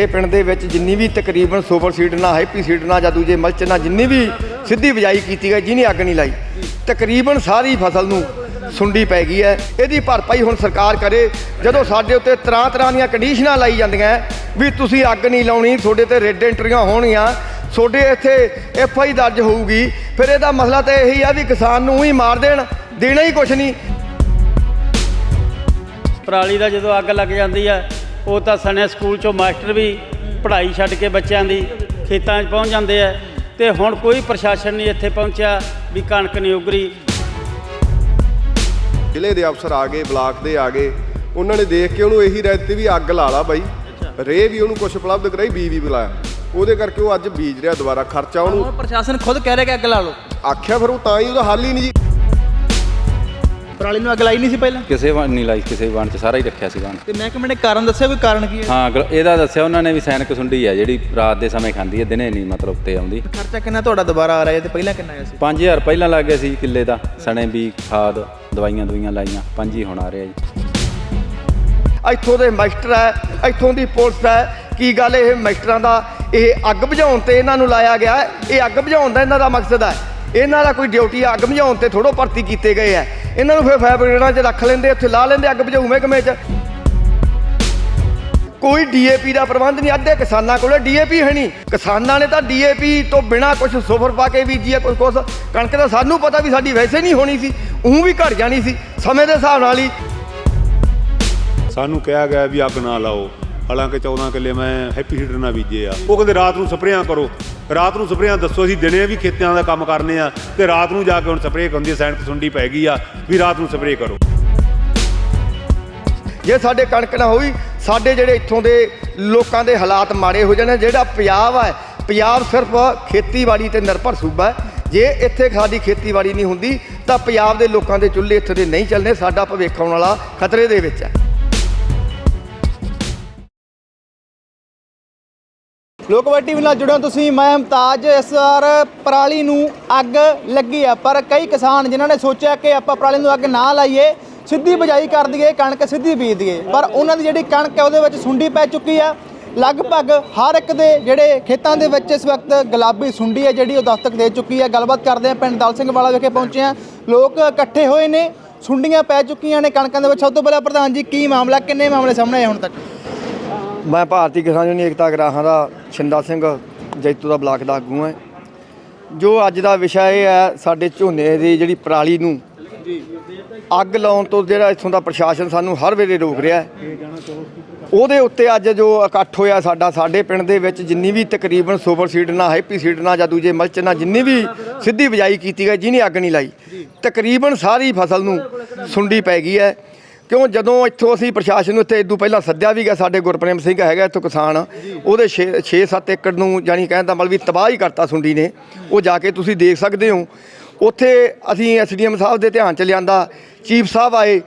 ਸਾਡੇ ਪਿੰਡ ਦੇ ਵਿੱਚ ਜਿੰਨੀ ਵੀ ਤਕਰੀਬਨ ਸੁਪਰ ਸੀਡ ਨਾਲ, ਹੈਪੀ ਸੀਡ ਨਾਲ ਜਾਂ ਦੂਜੇ ਮਲਚ ਨਾਲ ਜਿੰਨੀ ਵੀ ਸਿੱਧੀ ਬਿਜਾਈ ਕੀਤੀ ਗਈ ਜਿਹਨੇ ਅੱਗ ਨਹੀਂ ਲਾਈ, ਤਕਰੀਬਨ ਸਾਰੀ ਫਸਲ ਨੂੰ ਸੁੰਡੀ ਪੈ ਗਈ ਹੈ। ਇਹਦੀ ਭਰਪਾਈ ਹੁਣ ਸਰਕਾਰ ਕਰੇ, ਜਦੋਂ ਸਾਡੇ ਉੱਤੇ ਤਰ੍ਹਾਂ ਤਰ੍ਹਾਂ ਦੀਆਂ ਕੰਡੀਸ਼ਨਾਂ ਲਾਈ ਜਾਂਦੀਆਂ ਵੀ ਤੁਸੀਂ ਅੱਗ ਨਹੀਂ ਲਾਉਣੀ, ਤੁਹਾਡੇ ਤੇ ਰੈੱਡ ਐਂਟਰੀਆਂ ਹੋਣਗੀਆਂ, ਤੁਹਾਡੇ ਇੱਥੇ ਐਫ ਆਈ ਦਰਜ ਹੋਊਗੀ, ਫਿਰ ਇਹਦਾ ਮਸਲਾ ਤਾਂ ਇਹੀ ਆ ਵੀ ਕਿਸਾਨ ਨੂੰ ਹੀ ਮਾਰ ਦੇਣ, ਦੇਣਾ ਹੀ ਕੁਛ ਨਹੀਂ। ਪਰਾਲੀ ਦਾ ਜਦੋਂ ਅੱਗ ਲੱਗ ਜਾਂਦੀ ਹੈ ਉਹ ਤਾਂ ਸਣੇ ਸਕੂਲ ਚੋਂ ਮਾਸਟਰ ਵੀ ਪੜ੍ਹਾਈ ਛੱਡ ਕੇ ਬੱਚਿਆਂ ਦੀ ਖੇਤਾਂ 'ਚ ਪਹੁੰਚ ਜਾਂਦੇ ਆ। ਤੇ ਹੁਣ ਕੋਈ ਪ੍ਰਸ਼ਾਸਨ ਨਹੀਂ ਇੱਥੇ ਪਹੁੰਚਿਆ ਵੀ ਕਣਕ ਨਹੀਂ ਉਗਰੀ। ਜ਼ਿਲ੍ਹੇ ਦੇ ਅਫਸਰ ਆ ਗਏ ਬਲਾਕ ਦੇ ਆ ਗਏ। ਉਹਨਾਂ ਨੇ ਦੇਖ ਕੇ ਉਹਨੂੰ ਇਹੀ ਰਹਿ ਦਿੱਤੀ ਵੀ ਅੱਗ ਲਾ ਲਾ ਬਾਈ। ਰੇ ਵੀ ਉਹਨੂੰ ਕੁਝ ਉਪਲਬਧ ਕਰਾਈ ਬੀ ਵੀ ਬੁਲਾਇਆ ਉਹਦੇ ਕਰਕੇ ਉਹ ਅੱਜ ਬੀਜ ਰਿਹਾ ਦੁਬਾਰਾ। ਖਰਚਾ ਉਹਨੂੰ ਪ੍ਰਸ਼ਾਸਨ ਖੁਦ ਕਹਿ ਰਿਹਾ ਕਿ ਅੱਗ ਲਾ ਲਓ। ਆਖਿਆ ਫਿਰ ਉਹ ਤਾਂ ਹੀ ਉਹਦਾ ਹੱਲ ਹੀ ਨਹੀਂ ਜੀ। ਪਰਾਲੀ ਨੂੰ ਅੱਗ ਲਾਈ ਨਹੀਂ ਸੀ ਪਹਿਲਾਂ? ਕਿਸੇ ਵਣ ਨਹੀਂ ਲਾਈ ਕਿਸੇ ਵਣ ਚ ਸਾਰਾ ਹੀ ਰੱਖਿਆ ਸੀ ਵਣ ਤੇ ਮਹਿਕਮੇ ਨੇ ਕਾਰਨ ਦੱਸਿਆ ਕੋਈ ਕਾਰਨ ਕੀ ਹੈ? ਹਾਂ ਇਹਦਾ ਦੱਸਿਆ ਉਹਨਾਂ ਨੇ ਵੀ ਸੈਨਿਕ ਸੁੰਡੀ ਆ ਜਿਹੜੀ ਰਾਤ ਦੇ ਸਮੇਂ ਖਾਂਦੀ ਹੈ ਦਿਨੇ ਨਹੀਂ ਮਤਲਬ ਉੱਤੇ ਆਉਂਦੀ। ਖਰਚਾ ਕਿੰਨਾ ਤੁਹਾਡਾ ਦੁਬਾਰਾ ਆ ਰਿਹਾ ਹੈ ਤੇ ਪਹਿਲਾਂ ਕਿੰਨਾ ਆਇਆ ਸੀ? 5000 ਪਹਿਲਾਂ ਲੱਗ ਗਿਆ ਸੀ ਕਿੱਲੇ ਦਾ ਸਣੇ ਵੀ ਖਾਦ ਦਵਾਈਆਂ ਦਵਾਈਆਂ ਲਾਈਆਂ ਪੰਜ ਹੀ ਹੁਣ ਆ ਰਿਹਾ ਜੀ। ਇੱਥੋਂ ਦੇ ਮਾਸਟਰ ਹੈ ਇੱਥੋਂ ਦੀ ਪੁਲਿਸ ਹੈ ਕੀ ਗੱਲ ਇਹ ਮਾਸਟਰਾਂ ਦਾ ਇਹ ਅੱਗ ਬੁਝਾਉਣ ਤੇ ਇਹਨਾਂ ਨੂੰ ਲਾਇਆ ਗਿਆ ਹੈ? ਇਹ ਅੱਗ ਬੁਝਾਉਣ ਦਾ ਇਹਨਾਂ ਦਾ ਮਕਸਦ ਹੈ? ਇਹਨਾਂ ਦਾ ਕੋਈ ਡਿਊਟੀ ਅੱਗ ਬੁਝਾਉਣ ਤੇ ਥੋੜੋ ਭਰਤੀ ਕੀਤੇ ਗਏ ਆ ਇਹਨਾਂ ਨੂੰ ਫਿਰ ਫੈਬਰਿਕਾਂ 'ਚ ਰੱਖ ਲੈਂਦੇ, ਉੱਥੇ ਲਾ ਲੈਂਦੇ, ਅੱਗ ਬੁਝਾਊ ਮਹਿਕਮੇ 'ਚ। ਕੋਈ ਡੀਏਪੀ ਦਾ ਪ੍ਰਬੰਧ ਨਹੀਂ, ਅੱਧੇ ਕਿਸਾਨਾਂ ਕੋਲੇ ਡੀਏਪੀ ਹੈ ਨਹੀਂ। ਕਿਸਾਨਾਂ ਨੇ ਤਾਂ ਡੀਏਪੀ ਤੋਂ ਬਿਨਾ ਕੁਝ ਸੁਫਰ ਪਾ ਕੇ ਬੀਜੀ ਆ ਕੁਝ ਕੁਝ ਕਣਕ ਦਾ ਸਾਨੂੰ ਪਤਾ ਵੀ ਸਾਡੀ ਵੈਸੇ ਨਹੀਂ ਹੋਣੀ ਸੀ ਉਹ ਵੀ ਘਟ ਜਾਣੀ ਸੀ, ਸਮੇਂ ਦੇ ਹਿਸਾਬ ਨਾਲ ਹੀ। ਸਾਨੂੰ ਕਿਹਾ ਗਿਆ ਵੀ ਅੱਗ ਨਾ ਲਾਓ। ਹਾਲਾਂਕਿ 14 ਕਿੱਲੇ ਮੈਂ ਹੈਪੀ ਹੀਟਰ ਨਾਲ ਬੀਜੇ ਆ। ਉਹ ਕਹਿੰਦੇ ਰਾਤ ਨੂੰ ਸਪਰੇਆਂ ਕਰੋ। ਰਾਤ ਨੂੰ ਸਪਰੇਆਂ ਦੱਸੋ, ਅਸੀਂ ਦਿਨੇ ਵੀ ਖੇਤਾਂ ਦਾ ਕੰਮ ਕਰਨੇ ਆ ਤੇ ਰਾਤ ਨੂੰ ਜਾ ਕੇ ਹੁਣ ਸਪਰੇਅ ਹੁੰਦੀ ਹੈ ਸੁੰਡੀ ਪੈ ਗਈ ਆ ਵੀ ਰਾਤ ਨੂੰ ਸਪਰੇਅ ਕਰੋ। ਜੇ ਸਾਡੇ ਕਣਕ ਨਾ ਹੋਈ, ਸਾਡੇ ਜਿਹੜੇ ਇੱਥੋਂ ਦੇ ਲੋਕਾਂ ਦੇ ਹਾਲਾਤ ਮਾੜੇ ਹੋ ਜਾਣੇ, ਜਿਹੜਾ ਪੰਜਾਬ ਹੈ ਪੰਜਾਬ ਸਿਰਫ ਖੇਤੀਬਾੜੀ ਤੇ ਨਿਰਭਰ ਸੂਬਾ ਹੈ। ਜੇ ਇੱਥੇ ਸਾਡੀ ਖੇਤੀਬਾੜੀ ਨਹੀਂ ਹੁੰਦੀ, ਤਾਂ ਪੰਜਾਬ ਦੇ ਲੋਕਾਂ ਦੇ ਚੁੱਲ੍ਹੇ ਇੱਥੇ ਦੇ ਨਹੀਂ ਚੱਲਣੇ, ਸਾਡਾ ਭਵਿੱਖ ਆਉਣ ਵਾਲਾ ਖਤਰੇ ਦੇ ਵਿੱਚ ਹੈ। ਲੋਕਵਾਈ ਟੀਵੀ ਨਾਲ ਜੁੜਿਓ ਤੁਸੀਂ, ਮੈਂ ਮੁਮਤਾਜ, ਇਸ ਵਾਰ ਪਰਾਲੀ ਨੂੰ ਅੱਗ ਲੱਗੀ ਆ, ਪਰ ਕਈ ਕਿਸਾਨ ਜਿਨ੍ਹਾਂ ਨੇ ਸੋਚਿਆ ਕਿ ਆਪਾਂ ਪਰਾਲੀ ਨੂੰ ਅੱਗ ਨਾ ਲਾਈਏ, ਸਿੱਧੀ ਬਜਾਈ ਕਰ ਦਈਏ, ਕਣਕ ਸਿੱਧੀ ਬੀਜ ਦਈਏ, ਪਰ ਉਹਨਾਂ ਦੀ ਜਿਹੜੀ ਕਣਕ ਹੈ ਉਹਦੇ ਵਿੱਚ ਸੁੰਡੀ ਪੈ ਚੁੱਕੀ ਆ। ਲਗਭਗ ਹਰ ਇੱਕ ਦੇ ਜਿਹੜੇ ਖੇਤਾਂ ਦੇ ਵਿੱਚ ਇਸ ਵਕਤ ਗੁਲਾਬੀ ਸੁੰਡੀ ਹੈ ਜਿਹੜੀ ਉਹ ਦਸਤਕ ਦੇ ਚੁੱਕੀ ਹੈ ਗੱਲਬਾਤ ਕਰਦੇ ਆ, ਪਿੰਡ ਦਲ ਸਿੰਘ ਵਾਲਾ ਵਿਖੇ ਪਹੁੰਚੇ ਆ। ਲੋਕ ਇਕੱਠੇ ਹੋਏ ਨੇ, ਸੁੰਡੀਆਂ ਪੈ ਚੁੱਕੀਆਂ ਨੇ ਕਣਕਾਂ ਦੇ ਵਿੱਚ। ਸਭ ਤੋਂ ਪਹਿਲਾਂ ਪ੍ਰਧਾਨ ਜੀ, ਕੀ ਮਾਮਲਾ, ਕਿੰਨੇ ਮਾਮਲੇ ਸਾਹਮਣੇ ਆਏ ਹੁਣ ਤੱਕ? ਮੈਂ ਭਾਰਤੀ ਕਿਸਾਨ ਯੂਨੀਅਨ ਏਕਤਾ ਗਰਾਹਾਂ ਦਾ ਛਿੰਦਾ ਸਿੰਘ, ਜੈਤੂ ਦਾ ਬਲਾਕ ਦਾ ਆਗੂ ਹਾਂ। ਜੋ ਅੱਜ ਦਾ ਵਿਸ਼ਾ ਇਹ ਹੈ, ਸਾਡੇ ਝੋਨੇ ਦੀ ਜਿਹੜੀ ਪਰਾਲੀ ਨੂੰ ਅੱਗ ਲਾਉਣ ਤੋਂ ਜਿਹੜਾ ਇੱਥੋਂ ਦਾ ਪ੍ਰਸ਼ਾਸਨ ਸਾਨੂੰ ਹਰ ਵੇਲੇ ਰੋਕ ਰਿਹਾ ਉਹਦੇ ਉੱਤੇ ਅੱਜ ਜੋ ਇਕੱਠ ਹੋਇਆ ਸਾਡਾ, ਸਾਡੇ ਪਿੰਡ ਦੇ ਵਿੱਚ ਜਿੰਨੀ ਵੀ ਤਕਰੀਬਨ ਸੁਪਰ ਸੀਡ ਨਾਲ ਹੈਪੀ ਸੀਡ ਨਾਲ ਜਾਂ ਦੂਜੇ ਮਲਚ ਨਾਲ ਜਿੰਨੀ ਵੀ ਸਿੱਧੀ ਬਿਜਾਈ ਕੀਤੀ ਗਈ, ਜਿਹਨੇ ਅੱਗ ਨਹੀਂ ਲਾਈ, ਤਕਰੀਬਨ ਸਾਰੀ ਫਸਲ ਨੂੰ ਸੁੰਡੀ ਪੈ ਗਈ ਹੈ। ਕਿਉਂ ਜਦੋਂ ਇੱਥੋਂ ਅਸੀਂ ਪ੍ਰਸ਼ਾਸਨ ਨੂੰ ਇੱਥੇ ਇਦੋਂ ਪਹਿਲਾਂ ਸੱਦਿਆ ਵੀ ਗਿਆ, ਸਾਡੇ ਗੁਰਪ੍ਰੇਮ ਸਿੰਘ ਹੈਗਾ ਇੱਥੋਂ ਕਿਸਾਨ, ਉਹਦੇ 6-7 ਏਕੜ ਨੂੰ ਜਾਨੀ ਕਹਿਣ ਦਾ ਮਤਲਬ ਵੀ ਤਬਾਹ ਹੀ ਕਰਤਾ ਸੁੰਡੀ ਨੇ। ਉਹ ਜਾ ਕੇ ਤੁਸੀਂ ਦੇਖ ਸਕਦੇ ਹੋ। ਉੱਥੇ ਅਸੀਂ ਐਸਡੀਐਮ ਸਾਹਿਬ ਦੇ ਧਿਆਨ ਚ ਲਿਆਂਦਾ, ਚੀਫ ਸਾਹਿਬ ਆਏ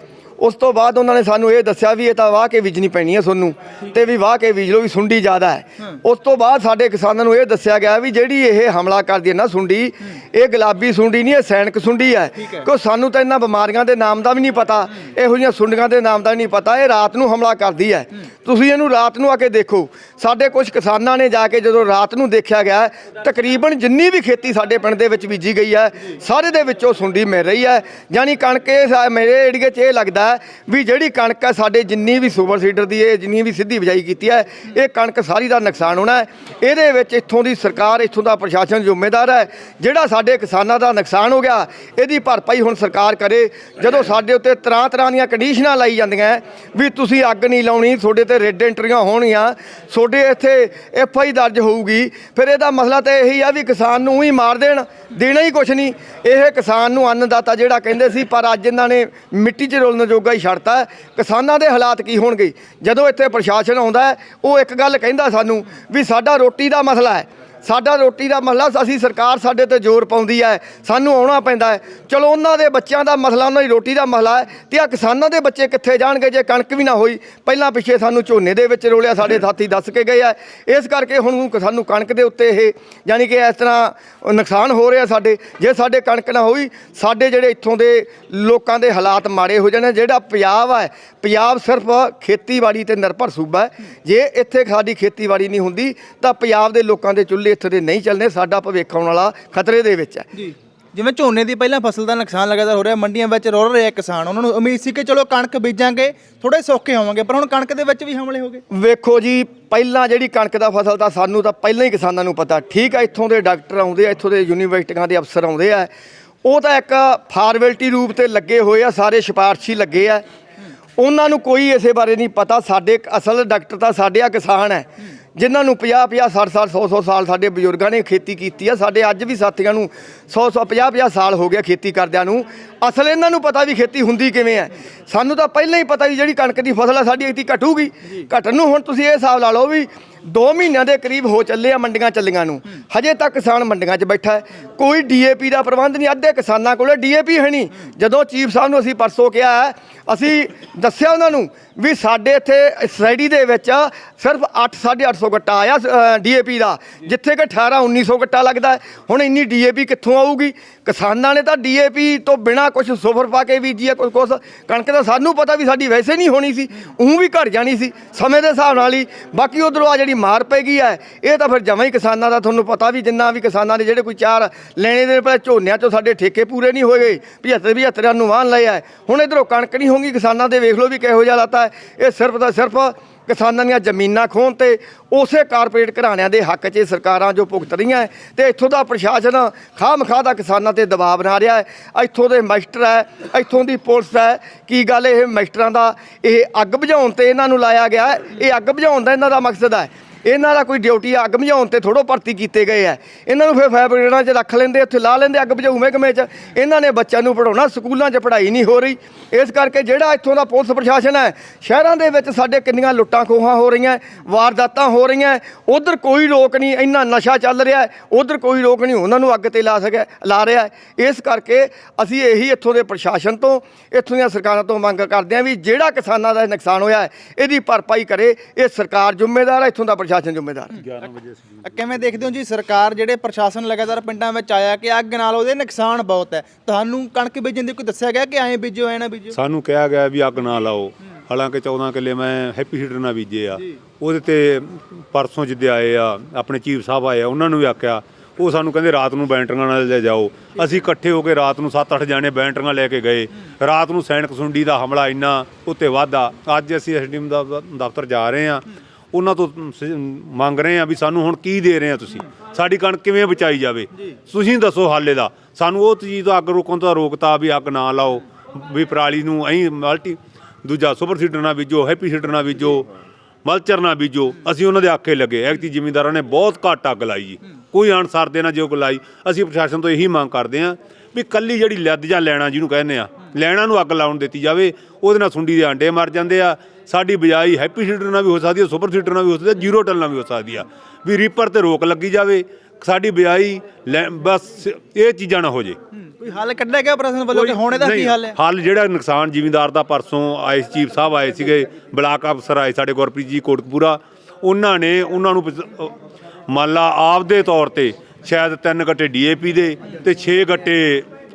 ਉਸ ਤੋਂ ਬਾਅਦ ਉਹਨਾਂ ਨੇ ਸਾਨੂੰ ਇਹ ਦੱਸਿਆ ਵੀ ਇਹ ਤਾਂ ਵਾਹ ਕੇ ਬੀਜਣੀ ਪੈਣੀ ਹੈ ਤੁਹਾਨੂੰ ਤੇ ਵੀ ਵਾਹ ਕੇ ਬੀਜ ਲਓ ਵੀ ਸੁੰਡੀ ਜ਼ਿਆਦਾ ਹੈ। ਉਸ ਤੋਂ ਬਾਅਦ ਸਾਡੇ ਕਿਸਾਨਾਂ ਨੂੰ ਇਹ ਦੱਸਿਆ ਗਿਆ ਵੀ ਜਿਹੜੀ ਇਹ ਹਮਲਾ ਕਰਦੀ ਹੈ ਨਾ ਸੁੰਡੀ ਇਹ ਗੁਲਾਬੀ ਸੁੰਡੀ ਨਹੀਂ ਇਹ ਸੈਨਿਕ ਸੁੰਡੀ ਹੈ। ਕਿਉਂ ਸਾਨੂੰ ਤਾਂ ਇਹਨਾਂ ਬਿਮਾਰੀਆਂ ਦੇ ਨਾਮ ਦਾ ਵੀ ਨਹੀਂ ਪਤਾ ਇਹੋ ਜਿਹੀਆਂ ਸੁੰਡੀਆਂ ਦੇ ਨਾਮ ਦਾ ਨਹੀਂ ਪਤਾ ਇਹ ਰਾਤ ਨੂੰ ਹਮਲਾ ਕਰਦੀ ਹੈ। ਤੁਸੀਂ ਇਹਨੂੰ ਰਾਤ ਨੂੰ ਆ ਕੇ ਦੇਖੋ। ਸਾਡੇ ਕੁਝ ਕਿਸਾਨਾਂ ਨੇ ਜਾ ਕੇ ਜਦੋਂ ਰਾਤ ਨੂੰ ਦੇਖਿਆ ਗਿਆ ਤਕਰੀਬਨ ਜਿੰਨੀ ਵੀ ਖੇਤੀ ਸਾਡੇ ਪਿੰਡ ਦੇ ਵਿੱਚ ਬੀਜੀ ਗਈ ਹੈ ਸਾਰੇ ਦੇ ਵਿੱਚੋਂ ਸੁੰਡੀ ਮਿਲ ਰਹੀ ਹੈ। ਯਾਨੀ ਕਣਕ ਇਹ ਮੇਰੇ ਏਰੀਏ 'ਚ ਇਹ ਲੱਗਦਾ ਹੈ ਵੀ ਜਿਹੜੀ ਕਣਕ ਹੈ ਸਾਡੇ ਜਿੰਨੀ ਵੀ ਸੁਪਰ ਸੀਡਰ ਦੀ ਇਹ ਜਿੰਨੀ ਵੀ ਸਿੱਧੀ ਬਿਜਾਈ ਕੀਤੀ ਹੈ ਇਹ ਕਣਕ ਸਾਰੀ ਦਾ ਨੁਕਸਾਨ ਹੋਣਾ ਹੈ। ਇਹਦੇ ਵਿੱਚ ਇੱਥੋਂ ਦੀ ਸਰਕਾਰ, ਇੱਥੋਂ ਦਾ ਪ੍ਰਸ਼ਾਸਨ ਜ਼ਿੰਮੇਦਾਰ ਹੈ। ਜਿਹੜਾ ਸਾਡੇ ਕਿਸਾਨਾਂ ਦਾ ਨੁਕਸਾਨ ਹੋ ਗਿਆ, ਇਹਦੀ ਭਰਪਾਈ ਹੁਣ ਸਰਕਾਰ ਕਰੇ। ਜਦੋਂ ਸਾਡੇ ਉੱਤੇ ਤਰ੍ਹਾਂ ਤਰ੍ਹਾਂ ਦੀਆਂ ਕੰਡੀਸ਼ਨਾਂ ਲਾਈ ਜਾਂਦੀਆਂ ਵੀ ਤੁਸੀਂ ਅੱਗ ਨਹੀਂ ਲਾਉਣੀ, ਤੁਹਾਡੇ ਤੇ ਰੈੱਡ ਐਂਟਰੀਆਂ ਹੋਣਗੀਆਂ, ਤੁਹਾਡੇ ਇੱਥੇ ਐਫ ਆਈ ਦਰਜ ਹੋਊਗੀ, ਫਿਰ ਇਹਦਾ ਮਸਲਾ ਤਾਂ ਇਹੀ ਆ ਵੀ ਕਿਸਾਨ ਨੂੰ ਹੀ ਮਾਰ ਦੇਣ, ਦੇਣਾ ਹੀ ਕੁਛ ਨਹੀਂ। ਇਹ ਕਿਸਾਨ ਨੂੰ ਅੰਨਦਾਤਾ ਜਿਹੜਾ ਕਹਿੰਦੇ ਸੀ, ਪਰ ਅੱਜ ਇਹਨਾਂ ਨੇ ਮਿੱਟੀ 'ਚ ਰੋਲਣ ਜੋਗਾ ਹੀ ਛੱਡਤਾ ਕਿਸਾਨਾਂ ਦੇ ਹਾਲਾਤ ਕੀ ਹੋਣਗੇ? ਜਦੋਂ ਇੱਥੇ ਪ੍ਰਸ਼ਾਸਨ ਆਉਂਦਾ ਉਹ ਇੱਕ ਗੱਲ ਕਹਿੰਦਾ ਸਾਨੂੰ ਵੀ ਸਾਡਾ ਰੋਟੀ ਦਾ ਮਸਲਾ ਹੈ। ਸਾਡਾ ਰੋਟੀ ਦਾ ਮਸਲਾ ਅਸੀਂ ਸਰਕਾਰ ਸਾਡੇ ਤੇ ਜ਼ੋਰ ਪਾਉਂਦੀ ਹੈ, ਸਾਨੂੰ ਆਉਣਾ ਪੈਂਦਾ ਹੈ। ਚਲੋ ਉਹਨਾਂ ਦੇ ਬੱਚਿਆਂ ਦਾ ਮਸਲਾ ਉਹਨਾਂ ਦੀ ਰੋਟੀ ਦਾ ਮਸਲਾ ਹੈ ਤੇ ਆ ਕਿਸਾਨਾਂ ਦੇ ਬੱਚੇ ਕਿੱਥੇ ਜਾਣਗੇ ਜੇ ਕਣਕ ਵੀ ਨਾ ਹੋਈ? ਪਹਿਲਾਂ ਪਿੱਛੇ ਸਾਨੂੰ ਝੋਨੇ ਦੇ ਵਿੱਚ ਰੋਲਿਆ, ਸਾਡੇ ਸਾਥੀ ਦੱਸ ਕੇ ਗਏ ਆ। ਇਸ ਕਰਕੇ ਹੁਣ ਸਾਨੂੰ ਕਣਕ ਦੇ ਉੱਤੇ ਇਹ ਯਾਨੀ ਕਿ ਇਸ ਤਰ੍ਹਾਂ ਨੁਕਸਾਨ ਹੋ ਰਿਹਾ ਸਾਡੇ। ਜੇ ਸਾਡੇ ਕਣਕ ਨਾ ਹੋਈ, ਸਾਡੇ ਜਿਹੜੇ ਇੱਥੋਂ ਦੇ ਲੋਕਾਂ ਦੇ ਹਾਲਾਤ ਮਾੜੇ ਹੋ ਜਾਣੇ, ਜਿਹੜਾ ਪੰਜਾਬ ਹੈ ਪੰਜਾਬ ਸਿਰਫ ਖੇਤੀਬਾੜੀ ਤੇ ਨਿਰਭਰ ਸੂਬਾ ਹੈ। ਜੇ ਇੱਥੇ ਸਾਡੀ ਖੇਤੀਬਾੜੀ ਨਹੀਂ ਹੁੰਦੀ, ਤਾਂ ਪੰਜਾਬ ਦੇ ਲੋਕਾਂ ਦੇ ਚੁੱਲ੍ਹੇ ਇੱਥੇ ਦੇ ਨਹੀਂ ਚੱਲਣੇ ਸਾਡਾ ਭਵਿੱਖ ਆਉਣ ਵਾਲਾ ਖਤਰੇ ਦੇ ਵਿੱਚ ਹੈ। ਜੀ। ਜਿਵੇਂ ਝੋਨੇ ਦੀ ਪਹਿਲਾਂ ਫਸਲ ਦਾ ਨੁਕਸਾਨ ਲਗਾਤਾਰ ਹੋ ਰਿਹਾ ਮੰਡੀਆਂ ਵਿੱਚ ਰੁਲ ਰਿਹਾ ਕਿਸਾਨ। ਉਹਨਾਂ ਨੂੰ ਉਮੀਦ ਸੀ ਕਿ ਚਲੋ ਕਣਕ ਬੀਜਾਂਗੇ ਥੋੜੇ ਸੌਖੇ ਹੋਵਾਂਗੇ ਪਰ ਹੁਣ ਕਣਕ ਦੇ ਵਿੱਚ ਵੀ ਹਮਲੇ ਹੋ ਗਏ। ਵੇਖੋ ਜੀ ਪਹਿਲਾਂ ਜਿਹੜੀ ਕਣਕ ਦਾ ਫਸਲ ਤਾਂ ਸਾਨੂੰ ਤਾਂ ਪਹਿਲਾਂ ਹੀ ਕਿਸਾਨਾਂ ਨੂੰ ਪਤਾ। ਠੀਕ ਆ ਇੱਥੋਂ ਦੇ ਡਾਕਟਰ ਆਉਂਦੇ ਆ ਇੱਥੋਂ ਦੇ ਯੂਨੀਵਰਸਿਟੀਆਂ ਦੇ ਅਫਸਰ ਆਉਂਦੇ ਆ। ਉਹ ਤਾਂ ਇੱਕ ਫਾਰਮੈਲਿਟੀ ਰੂਪ ਤੇ ਲੱਗੇ ਹੋਏ ਆ ਸਾਰੇ ਸਿਫਾਰਸ਼ੀ ਲੱਗੇ ਆ। ਉਹਨਾਂ ਨੂੰ ਕੋਈ ਇਸੇ ਬਾਰੇ ਨਹੀਂ ਪਤਾ। ਸਾਡੇ ਅਸਲ ਡਾਕਟਰ ਤਾਂ ਸਾਡੇ ਆ ਕਿਸਾਨ ਹੈ। ਜਿਨ੍ਹਾਂ ਨੂੰ 50 50 60 ਸਾਲ 100 100 ਸਾਲ ਸਾਡੇ ਬਜ਼ੁਰਗਾਂ ਨੇ ਖੇਤੀ ਕੀਤੀ ਆ ਸਾਡੇ ਅੱਜ ਵੀ ਸਾਥੀਆਂ ਨੂੰ 100 100 50 50 ਸਾਲ ਹੋ ਗਿਆ ਖੇਤੀ ਕਰਦਿਆਂ ਨੂੰ। ਅਸਲ ਇਹਨਾਂ ਨੂੰ ਪਤਾ ਵੀ ਖੇਤੀ ਹੁੰਦੀ ਕਿਵੇਂ ਹੈ ਸਾਨੂੰ ਤਾਂ ਪਹਿਲਾਂ ਹੀ ਪਤਾ ਵੀ ਜਿਹੜੀ ਕਣਕ ਦੀ ਫਸਲ ਆ ਸਾਡੀ ਇੱਥੇ ਘਟੂਗੀ। ਘਟਣ ਨੂੰ ਹੁਣ ਤੁਸੀਂ ਇਹ ਹਿਸਾਬ ਲਾ ਲਓ ਵੀ 2 ਮਹੀਨਿਆਂ ਦੇ ਕਰੀਬ ਹੋ ਚੱਲੇ ਆ ਮੰਡੀਆਂ ਚੱਲੀਆਂ ਨੂੰ। ਹਜੇ ਤੱਕ ਕਿਸਾਨ ਮੰਡੀਆਂ 'ਚ ਬੈਠਾ ਹੈ। ਕੋਈ ਡੀਏਪੀ ਦਾ ਪ੍ਰਬੰਧ ਨਹੀਂ ਅੱਧੇ ਕਿਸਾਨਾਂ ਕੋਲੇ ਡੀਏਪੀ ਹੈ ਨਹੀਂ। ਜਦੋਂ ਚੀਫ ਸਾਹਿਬ ਨੂੰ ਅਸੀਂ ਪਰਸੋਂ ਕਿਹਾ ਹੈ, ਅਸੀਂ ਦੱਸਿਆ ਉਹਨਾਂ ਨੂੰ ਵੀ ਸਾਡੇ ਇੱਥੇ ਸੋਸਾਇਟੀ ਦੇ ਵਿੱਚ ਸਿਰਫ 8 850 ਗੱਟਾ ਆਇਆ ਡੀਏਪੀ ਦਾ ਜਿੱਥੇ ਕਿ 18 1900 ਗੱਟਾ ਲੱਗਦਾ ਹੁਣ ਇੰਨੀ ਡੀਏਪੀ ਕਿੱਥੋਂ ਆਊਗੀ? ਕਿਸਾਨਾਂ ਨੇ ਤਾਂ ਡੀਏਪੀ ਤੋਂ ਬਿਨਾ ਕੁਝ ਸੁਫਰ ਪਾ ਕੇ ਬੀਜੀ ਹੈ ਕੁਝ ਕੁਛ। ਕਣਕ ਤਾਂ ਸਾਨੂੰ ਪਤਾ ਵੀ ਸਾਡੀ ਵੈਸੇ ਨਹੀਂ ਹੋਣੀ ਸੀ ਉਹ ਵੀ ਘਟ ਜਾਣੀ ਸੀ, ਸਮੇਂ ਦੇ ਹਿਸਾਬ ਨਾਲ ਹੀ। ਬਾਕੀ ਉਧਰੋਂ ਆ ਜਿਹੜੀ ਮਾਰ ਪੈ ਗਈ ਹੈ ਇਹ ਤਾਂ ਫਿਰ ਜਮਾਂ ਹੀ ਕਿਸਾਨਾਂ ਦਾ ਤੁਹਾਨੂੰ ਪਤਾ ਵੀ ਜਿੰਨਾ ਵੀ ਕਿਸਾਨਾਂ ਦੇ ਜਿਹੜੇ ਕੋਈ ਚਾਰ ਲੈਣੇ ਦੇ ਪਹਿਲਾਂ ਝੋਨਿਆਂ ਚੋਂ ਸਾਡੇ ਠੇਕੇ ਪੂਰੇ ਨਹੀਂ ਹੋਏ 75 75 ਨੂੰ ਵਾਹਨ ਲਏ ਆ ਹੁਣ ਇਧਰੋਂ ਕਣਕ ਨਹੀਂ ਹੋਊਗੀ, ਕਿਸਾਨਾਂ ਦੇ ਵੇਖ ਲਓ ਵੀ ਕਿਹੋ ਜਿਹਾ ਲਾਤਾ ਇਹ ਸਿਰਫ ਤਾਂ ਸਿਰਫ ਕਿਸਾਨਾਂ ਦੀਆਂ ਜ਼ਮੀਨਾਂ ਖੋਹਣ ਤੇ ਉਸੇ ਕਾਰਪੋਰੇਟ ਘਰਾਣਿਆਂ ਦੇ ਹੱਕ 'ਚ ਸਰਕਾਰਾਂ ਜੋ ਭੁਗਤ ਰਹੀਆਂ ਹੈ ਤੇ ਇੱਥੋਂ ਦਾ ਪ੍ਰਸ਼ਾਸਨ ਖਾਮ-ਖਾਹ ਦਾ ਕਿਸਾਨਾਂ ਤੇ ਦਬਾਅ ਬਣਾ ਰਿਹਾ ਹੈ ਇੱਥੋਂ ਦੇ ਮਾਸਟਰ ਹੈ ਇੱਥੋਂ ਦੀ ਪੁਲਿਸ ਹੈ ਕੀ ਗੱਲ ਇਹ ਮਾਸਟਰਾਂ ਦਾ ਇਹ ਅੱਗ ਬੁਝਾਉਣ ਤੇ ਇਹਨਾਂ ਨੂੰ ਲਾਇਆ ਗਿਆ ਇਹ ਅੱਗ ਬੁਝਾਉਣ ਦਾ ਇਹਨਾਂ ਦਾ ਮਕਸਦ ਹੈ ਇਹਨਾਂ ਦਾ ਕੋਈ ਡਿਊਟੀ ਅੱਗ ਬੁਝਾਉਣ ਤੇ ਥੋੜੋ ਭਰਤੀ ਕੀਤੇ ਗਏ ਆ। ਇਹਨਾਂ ਨੂੰ ਫਿਰ ਫੈਬਰਿਕੇਟਾਂ 'ਚ ਰੱਖ ਲੈਂਦੇ, ਉੱਥੇ ਲਾ ਲੈਂਦੇ ਅੱਗ ਬੁਝਾਊ ਮਹਿਕਮੇ 'ਚ। ਇਹਨਾਂ ਨੇ ਬੱਚਿਆਂ ਨੂੰ ਪੜਾਉਣਾ ਸਕੂਲਾਂ 'ਚ ਪੜ੍ਹਾਈ ਨਹੀਂ ਹੋ ਰਹੀ। ਇਸ ਕਰਕੇ ਜਿਹੜਾ ਇੱਥੋਂ ਦਾ ਪੁਲਿਸ ਪ੍ਰਸ਼ਾਸਨ ਹੈ, ਸ਼ਹਿਰਾਂ ਦੇ ਵਿੱਚ ਸਾਡੇ ਕਿੰਨੀਆਂ ਲੁੱਟਾਂ ਖੋਹਾਂ ਹੋ ਰਹੀਆਂ, ਵਾਰਦਾਤਾਂ ਹੋ ਰਹੀਆਂ, ਉਧਰ ਕੋਈ ਰੋਕ ਨਹੀਂ, ਇੰਨਾ ਨਸ਼ਾ ਚੱਲ ਰਿਹਾ ਉਧਰ ਕੋਈ ਰੋਕ ਨਹੀਂ, ਉਹਨਾਂ ਨੂੰ ਅੱਗ ਤੇ ਲਾ ਸਕਿਆ, ਲਾ ਰਿਹਾ ਇਸ ਕਰਕੇ ਅਸੀਂ ਇਹੀ ਇੱਥੋਂ ਦੇ ਪ੍ਰਸ਼ਾਸਨ ਤੋਂ, ਇੱਥੋਂ ਦੀਆਂ ਸਰਕਾਰਾਂ ਤੋਂ ਮੰਗ ਕਰਦੇ ਹਾਂ ਵੀ ਜਿਹੜਾ ਕਿਸਾਨਾਂ ਦਾ ਨੁਕਸਾਨ ਹੋਇਆ ਇਹਦੀ ਭਰਪਾਈ ਕਰੇ, ਇਹ ਸਰਕਾਰ ਜ਼ਿੰਮੇਦਾਰ ਹੈ, ਇੱਥੋਂ ਦਾ ਪ੍ਰਸ਼ਾਸਨ ਜ਼ਿੰਮੇਦਾਰ ਹੈ। ਅ, ਕਿਵੇਂ ਦੇਖਦੇ ਹੋ ਜੀ? ਸਰਕਾਰ ਜਿਹੜੇ ਪ੍ਰਸ਼ਾਸਨ ਲਗਾਤਾਰ ਪਿੰਡਾਂ ਵਿੱਚ ਆਇਆ ਕਿ ਅੱਗ ਨਾਲ ਉਹਦੇ ਨੁਕਸਾਨ ਬਹੁਤ ਹੈ। ਤੁਹਾਨੂੰ ਕਣਕ ਬੀਜਣ ਦੀ ਕੋਈ ਦੱਸਿਆ ਗਿਆ ਕਿ ਐਂ ਬੀਜੋ ਐਂ ਨਾ ਬੀਜੋ? ਸਾਨੂੰ ਕਿਹਾ ਗਿਆ ਵੀ ਅੱਗ ਨਾ ਲਾਓ। ਹਾਲਾਂਕਿ 14 ਕਿੱਲੇ ਮੈਂ ਹੈਪੀ ਹੀਟਰ ਨਾਲ ਬੀਜੇ ਆ। ਉਹਦੇ ਤੇ ਪਰਸੋਂ ਜਿੱਦੇ ਆਏ ਆ ਆਪਣੇ ਚੀਫ ਸਾਹਿਬ ਆਏ ਆ ਉਹਨਾਂ ਨੂੰ ਵੀ ਆਖਿਆ ਉਹ ਸਾਨੂੰ ਕਹਿੰਦੇ ਰਾਤ ਨੂੰ ਬੈਂਟਰੀਆਂ ਨਾਲ ਲੈ ਜਾਓ। ਅਸੀਂ ਇਕੱਠੇ ਹੋ ਕੇ ਰਾਤ ਨੂੰ 7-8 ਜਾਣੇ ਬੈਂਟਰੀਆਂ ਲੈ ਕੇ ਗਏ। ਰਾਤ ਨੂੰ ਸੈਨਿਕ ਸੁੰਡੀ ਦਾ ਹਮਲਾ ਇੰਨਾ ਉੱਤੇ ਵਾਧਾ। ਅੱਜ ਅਸੀਂ ਐਸਡੀਐਮ ਦਾ ਦਫ਼ਤਰ ਜਾ ਰਹੇ ਆ ਉਹਨਾਂ ਤੋਂ ਸ- ਮੰਗ ਰਹੇ ਆ ਵੀ ਸਾਨੂੰ ਹੁਣ ਕੀ ਦੇ ਰਹੇ ਆ ਤੁਸੀਂ? ਸਾਡੀ ਕਣਕ ਕਿਵੇਂ ਬਚਾਈ ਜਾਵੇ? ਤੁਸੀਂ ਦੱਸੋ ਹਾਲੇ ਦਾ। ਸਾਨੂੰ ਉਹ ਚੀਜ਼ ਤੋਂ ਅੱਗ ਰੋਕਣ ਤੋਂ ਰੋਕਤਾ ਵੀ ਅੱਗ ਨਾ ਲਾਓ ਵੀ ਪਰਾਲੀ ਨੂੰ ਐਂ ਮਲਟੀ ਦੂਜਾ ਸੁਪਰ ਸੀਡਰ ਨਾ ਬੀਜੋ ਹੈਪੀ ਸੀਡਰ ਨਾ ਬੀਜੋ ਮਲਚਰ ਨਾ ਬੀਜੋ ਅਸੀਂ ਉਹਨਾਂ ਦੇ ਆਖੇ ਲੱਗੇ। ਐਕਤੀ ਜ਼ਿਮੀਂਦਾਰਾਂ ਨੇ ਬਹੁਤ ਘੱਟ ਅੱਗ ਲਾਈ ਜੀ। ਕੋਈ ਅਣਸਰ ਦੇ ਨਾਲ ਜੋ ਅੱਗ ਲਾਈ। ਅਸੀਂ ਪ੍ਰਸ਼ਾਸਨ ਤੋਂ ਇਹੀ ਮੰਗ ਕਰਦੇ ਹਾਂ ਵੀ ਕੱਲੀ ਜਿਹੜੀ ਲੱਦ ਜਾਂ ਲੈਣਾ ਜਿਹਨੂੰ ਕਹਿੰਦੇ ਆ ਲੈਣਾ ਨੂੰ ਅੱਗ ਲਾਉਣ ਦਿੱਤੀ ਜਾਵੇ ਉਹਦੇ ਨਾਲ ਸੁੰਡੀ ਦੇ ਆਂਡੇ ਮਰ ਜਾਂਦੇ ਆ ਸਾਡੀ ਬਜਾਈ ਹੈਪੀ ਸੀਡਰ ਨਾਲ ਵੀ ਹੋ ਸਕਦੀ ਹੈ ਸੁਪਰ ਸੀਡਰ ਨਾਲ ਵੀ ਹੋ ਸਕਦੀ ਹੈ ਜ਼ੀਰੋ ਟਨ ਨਾਲ ਵੀ ਹੋ ਸਕਦੀ ਆ। ਵੀ ਰੀਪਰ ਤੇ ਰੋਕ ਲੱਗੀ ਜਾਵੇ ਸਾਡੀ ਬਜਾਈ ਬਸ ਇਹ ਚੀਜ਼ਾਂ ਨਾ ਹੋ ਜੇ। ਕੋਈ ਹੱਲ ਕੱਢਿਆ ਗਿਆ ਪ੍ਰਸ਼ਾਸਨ ਵੱਲੋਂ ਕਿ ਹੁਣ ਇਹਦਾ ਕੀ ਹੱਲ ਹੈ? ਹੱਲ ਜਿਹੜਾ ਨੁਕਸਾਨ ਜ਼ਿਮੀਂਦਾਰ ਦਾ ਪਰਸੋਂ ਆਏ ਚੀਫ ਸਾਹਿਬ ਆਏ ਸੀਗੇ ਬਲਾਕ ਅਫਸਰ ਆਏ ਸਾਡੇ ਗੁਰਪ੍ਰੀਤ ਜੀ ਕੋਟਕਪੂਰਾ ਉਹਨਾਂ ਨੇ ਉਹਨਾਂ ਨੂੰ ਪਸ- ਅਹ ਮੰਨ ਲਾ ਆਪਦੇ ਤੌਰ ਤੇ ਸ਼ਾਇਦ ਤਿੰਨ ਗੱਟੇ ਡੀਏਪੀ ਦੇ ਤੇ 6 ਗੱਟੇ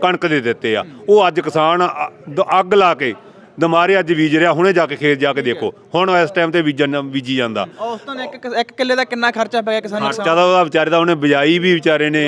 ਕਣਕ ਦੇ ਦਿੱਤੇ ਆ। ਉਹ ਅੱਜ ਕਿਸਾਨ ਦ- ਅੱਗ ਲਾ ਕੇ ਦਮਾਰੇ ਅੱਜ ਬੀਜ ਰਿਹਾ ਹੁਣੇ ਜਾ ਕੇ ਖੇਤ ਜਾ ਕੇ ਦੇਖੋ। ਹੁਣ ਇਸ ਟਾਈਮ ਤੇ ਬੀਜਣ ਬੀਜੀ ਜਾਂਦਾ। ਉਸ ਤੋਂ ਇੱਕ ਇੱਕ ਕਿੱਲੇ ਦਾ ਕਿੰਨਾ ਖਰਚਾ ਪੈ ਗਿਆ ਕਿਸਾਨਾਂ ਖਰਚਾ ਦਾ ਉਹਦਾ ਵਿਚਾਰੇ ਦਾ ਉਹਨੇ ਬਿਜਾਈ ਵੀ ਵਿਚਾਰੇ ਨੇ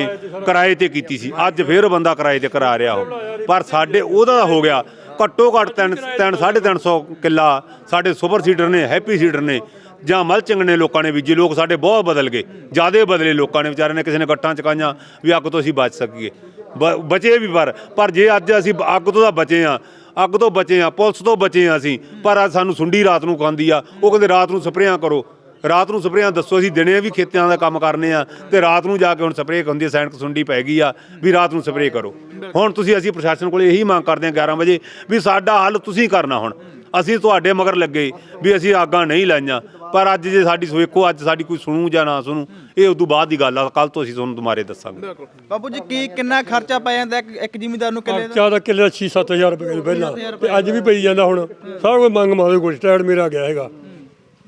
ਕਿਰਾਏ ਤੇ ਕੀਤੀ ਸੀ। ਅੱਜ ਫੇਰ ਉਹ ਬੰਦਾ ਕਿਰਾਏ ਤੇ ਕਰਾ ਰਿਹਾ ਉਹ। ਪਰ ਸਾਡੇ ਉਹਦਾ ਤਾਂ ਹੋ ਗਿਆ। ਘੱਟੋ ਘੱਟ ਤਿੰਨ ਤਿੰਨ 350 ਕਿੱਲਾ ਸਾਡੇ ਸੁਪਰ ਸੀਡਰ ਨੇ ਹੈਪੀ ਸੀਡਰ ਨੇ ਜਾਂ ਮਲਚਿੰਗ ਨੇ ਲੋਕਾਂ ਨੇ ਬੀਜੇ। ਲੋਕ ਸਾਡੇ ਬਹੁਤ ਬਦਲ ਗਏ। ਜਿਆਦੇ ਬਦਲੇ ਲੋਕਾਂ ਨੇ ਵਿਚਾਰੇ ਨੇ ਕਿਸੇ ਨੇ ਗੱਟਾਂ ਚਕਾਈਆਂ ਵੀ ਅੱਗ ਤੋਂ ਅਸੀਂ ਬਚ ਸਕੀਏ। ਬਚੇ ਵੀ ਪਰ ਪਰ ਜੇ ਅੱਜ ਅਸੀਂ ਅੱਗ ਤੋਂ ਤਾਂ ਬਚੇ ਆ ਅੱਗ ਤੋਂ ਬਚੇ ਆ ਪੁਲਿਸ ਤੋਂ ਬਚੇ ਆ ਅਸੀਂ। ਪਰ ਅੱਜ ਸਾਨੂੰ ਸੁੰਡੀ ਰਾਤ ਨੂੰ ਖਾਂਦੀ ਆ। ਉਹ ਕਹਿੰਦੇ ਰਾਤ ਨੂੰ ਸਪਰੇਆਂ ਕਰੋ। ਰਾਤ ਨੂੰ ਸਪਰੇਆਂ ਦੱਸੋ, ਅਸੀਂ ਦਿਨੇ ਵੀ ਖੇਤਾਂ ਦਾ ਕੰਮ ਕਰਨੇ ਆ ਤੇ ਰਾਤ ਨੂੰ ਜਾ ਕੇ ਹੁਣ ਸਪਰੇਅ ਹੁੰਦੀ ਹੈ ਸੈਨਿਕ ਸੁੰਡੀ ਪੈ ਗਈ ਆ ਵੀ ਰਾਤ ਨੂੰ ਸਪਰੇਅ ਕਰੋ। ਹੁਣ ਤੁਸੀਂ ਅਸੀਂ ਪ੍ਰਸ਼ਾਸਨ ਕੋਲੇ ਇਹੀ ਮੰਗ ਕਰਦੇ ਆ 11 ਵਜੇ ਵੀ ਸਾਡਾ ਹੱਲ ਤੁਸੀਂ ਕਰਨਾ ਹੁਣ। ਅਸੀਂ ਤੁਹਾਡੇ ਮਗਰ ਲੱਗੇ ਵੀ ਅਸੀਂ ਆਗਾਂ ਨਹੀਂ ਲਾਈਆਂ। ਪਰ ਅੱਜ ਜੇ ਸਾਡੀ ਸਵੇਖੋ ਅੱਜ ਸਾਡੀ ਕੋਈ ਸੁਣੂ ਜਾਂ ਨਾ ਸੁਣੂ ਇਹ ਉਦੋਂ ਬਾਅਦ ਦੀ ਗੱਲ ਆ ਕੱਲ ਤੋਂ ਅਸੀਂ ਤੁਹਾਨੂੰ ਦੁਬਾਰੇ ਦੱਸਾਂਗੇ। ਬਾਪੂ ਜੀ ਕੀ ਕਿੰਨਾ ਖਰਚਾ ਪੈ ਜਾਂਦਾ ਇੱਕ- ਇੱਕ ਜ਼ਿਮੀਦਾਰ ਨੂੰ ਕਿੱਲੇ ਦਾ? ਚਾਹ ਦਾ ਕਿੱਲੇ 6-7000 ਰੁਪਏ ਪਹਿਲਾਂ। ਤੇ ਅੱਜ ਵੀ ਪਈ ਜਾਂਦਾ ਹੁਣ। ਸਾਰਾ ਕੋਈ ਮੰਗ ਮਾਰੇ ਕੋਈ ਸਟੈਂਡ ਮੇਰਾ ਗਿਆ ਹੈਗਾ।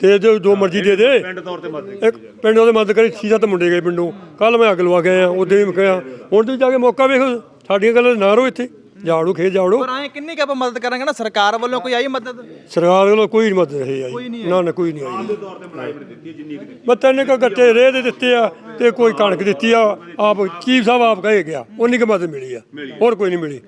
ਤੇ ਜੋ ਜੋ ਮਰਜ਼ੀ ਦੇ ਦੇ। ਪਿੰਡ ਤੌਰ ਤੇ ਮਦਦ ਇੱਕ ਪਿੰਡ ਉਹਦੇ ਮਦਦ ਕਰੀ ਛੇ ਸੱਤ ਮੁੰਡੇ ਗਏ ਪਿੰਡੋਂ। ਕੱਲ ਮੈਂ ਅੱਗ ਲਵਾ ਕੇ ਆਇਆ ਉਹਦੇ ਵੀ ਮੈਂ ਕਿਹਾ ਹੁਣ ਤੁਸੀਂ ਜਾ ਕੇ ਮੌਕਾ ਵੇਖੋ ਸਾਡੀਆਂ ਗੱਲਾਂ ਨਾ ਰਹੋ ਇੱਥੇ। ਜਾੜੋ ਖੇਤ ਜਾੜੋ ਪਰ ਐ ਕਿੰਨੀ ਕੁ ਆਪਾਂ ਮਦਦ ਕਰਾਂਗੇ ਨਾ? ਸਰਕਾਰ ਵੱਲੋਂ ਕੋਈ ਆਈ ਮਦਦ? ਸਰਕਾਰ ਵੱਲੋਂ ਕੋਈ ਮਦਦ ਨਹੀਂ ਆਈ। ਨਾ ਨਾ ਕੋਈ ਨਹੀਂ ਆਈ। ਮੈਂ ਤਿੰਨ ਕੁ ਗੱਟੇ ਰੇਹ ਦੇ ਦਿੱਤੇ ਆ ਤੇ ਕੋਈ ਕਣਕ ਦਿੱਤੀ ਆ। ਆਪ ਚੀਫ ਸਾਹਿਬ ਆਪ ਕਹੇ ਗਿਆ। ਉਨੀ ਕੁ ਮਦਦ ਮਿਲੀ ਆ। ਹੋਰ ਕੋਈ ਨਹੀਂ ਮਿਲੀ।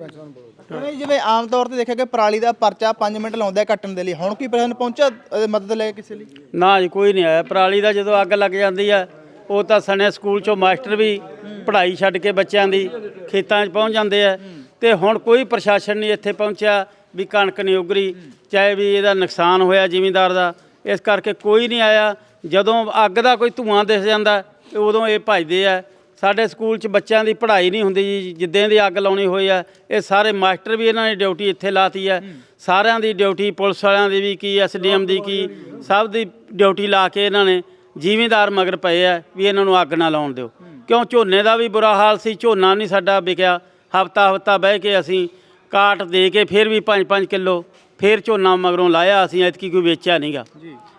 ਨਹੀਂ, ਜਿਵੇਂ ਆਮ ਤੌਰ ਤੇ ਦੇਖਿਆ ਕਿ ਪਰਾਲੀ ਦਾ ਪਰਚਾ 5 ਮਿੰਟ ਲਾਉਂਦਾ ਹੈ ਕੱਟਣ ਦੇ ਲਈ। ਹੁਣ ਕੀ ਪ੍ਰਸ਼ਨ ਪਹੁੰਚਿਆ ਮਦਦ ਲੈ ਕੇ ਕਿਸੇ ਲਈ? ਨਾ ਜੀ ਕੋਈ ਨਹੀਂ ਆਇਆ। ਪਰਾਲੀ ਦਾ ਜਦੋਂ ਅੱਗ ਲੱਗ ਜਾਂਦੀ ਆ ਉਹ ਤਾਂ ਸਣੇ ਸਕੂਲ ਚੋਂ ਮਾਸਟਰ ਵੀ ਪੜ੍ਹਾਈ ਛੱਡ ਕੇ ਬੱਚਿਆਂ ਦੀ ਖੇਤਾਂ 'ਚ ਪਹੁੰਚ ਜਾਂਦੇ ਆ। ਤੇ ਹੁਣ ਕੋਈ ਪ੍ਰਸ਼ਾਸਨ ਨਹੀਂ ਇੱਥੇ ਪਹੁੰਚਿਆ ਵੀ ਕਣਕ ਨਹੀਂ ਉਗਰੀ, ਚਾਹੇ ਵੀ ਇਹਦਾ ਨੁਕਸਾਨ ਹੋਇਆ ਜ਼ਿਮੀਂਦਾਰ ਦਾ, ਇਸ ਕਰਕੇ ਕੋਈ ਨਹੀਂ ਆਇਆ। ਜਦੋਂ ਅੱਗ ਦਾ ਕੋਈ ਧੂਆਂ ਦਿਸ ਜਾਂਦਾ ਉਦੋਂ ਇਹ ਭੱਜਦੇ ਆ। ਸਾਡੇ ਸਕੂਲ 'ਚ ਬੱਚਿਆਂ ਦੀ ਪੜ੍ਹਾਈ ਨਹੀਂ ਹੁੰਦੀ ਜੀ, ਜਿੱਦਾਂ ਦੀ ਅੱਗ ਲਾਉਣੀ ਹੋਈ ਆ, ਇਹ ਸਾਰੇ ਮਾਸਟਰ ਵੀ ਇਹਨਾਂ ਨੇ ਡਿਊਟੀ ਇੱਥੇ ਲਾਤੀ ਆ। ਸਾਰਿਆਂ ਦੀ ਡਿਊਟੀ, ਪੁਲਿਸ ਵਾਲਿਆਂ ਦੀ ਵੀ ਕੀ ਐਸਡੀਐਮ ਦੀ ਕੀ, ਸਭ ਦੀ ਡਿਊਟੀ ਲਾ ਕੇ ਇਹਨਾਂ ਨੇ ਜ਼ਿਮੀਂਦਾਰ ਮਗਰ ਪਏ ਆ ਵੀ ਇਹਨਾਂ ਨੂੰ ਅੱਗ ਨਾ ਲਾਉਣ ਦਿਓ। ਕਿਉਂ ਝੋਨੇ ਦਾ ਵੀ ਬੁਰਾ ਹਾਲ ਸੀ, ਝੋਨਾ ਨਹੀਂ ਸਾਡਾ ਵਿਕਿਆ। ਹਫਤਾ ਹਫਤਾ ਬਹਿ ਕੇ ਅਸੀਂ ਕਾਟ ਦੇ ਕੇ ਫਿਰ ਵੀ 5-5 ਕਿਲੋ ਫਿਰ ਝੋਨਾ ਮਗਰੋਂ ਲਾਇਆ ਅਸੀਂ ਐਤਕੀ ਕੋਈ ਵੇਚਿਆ ਨਹੀਂਗਾ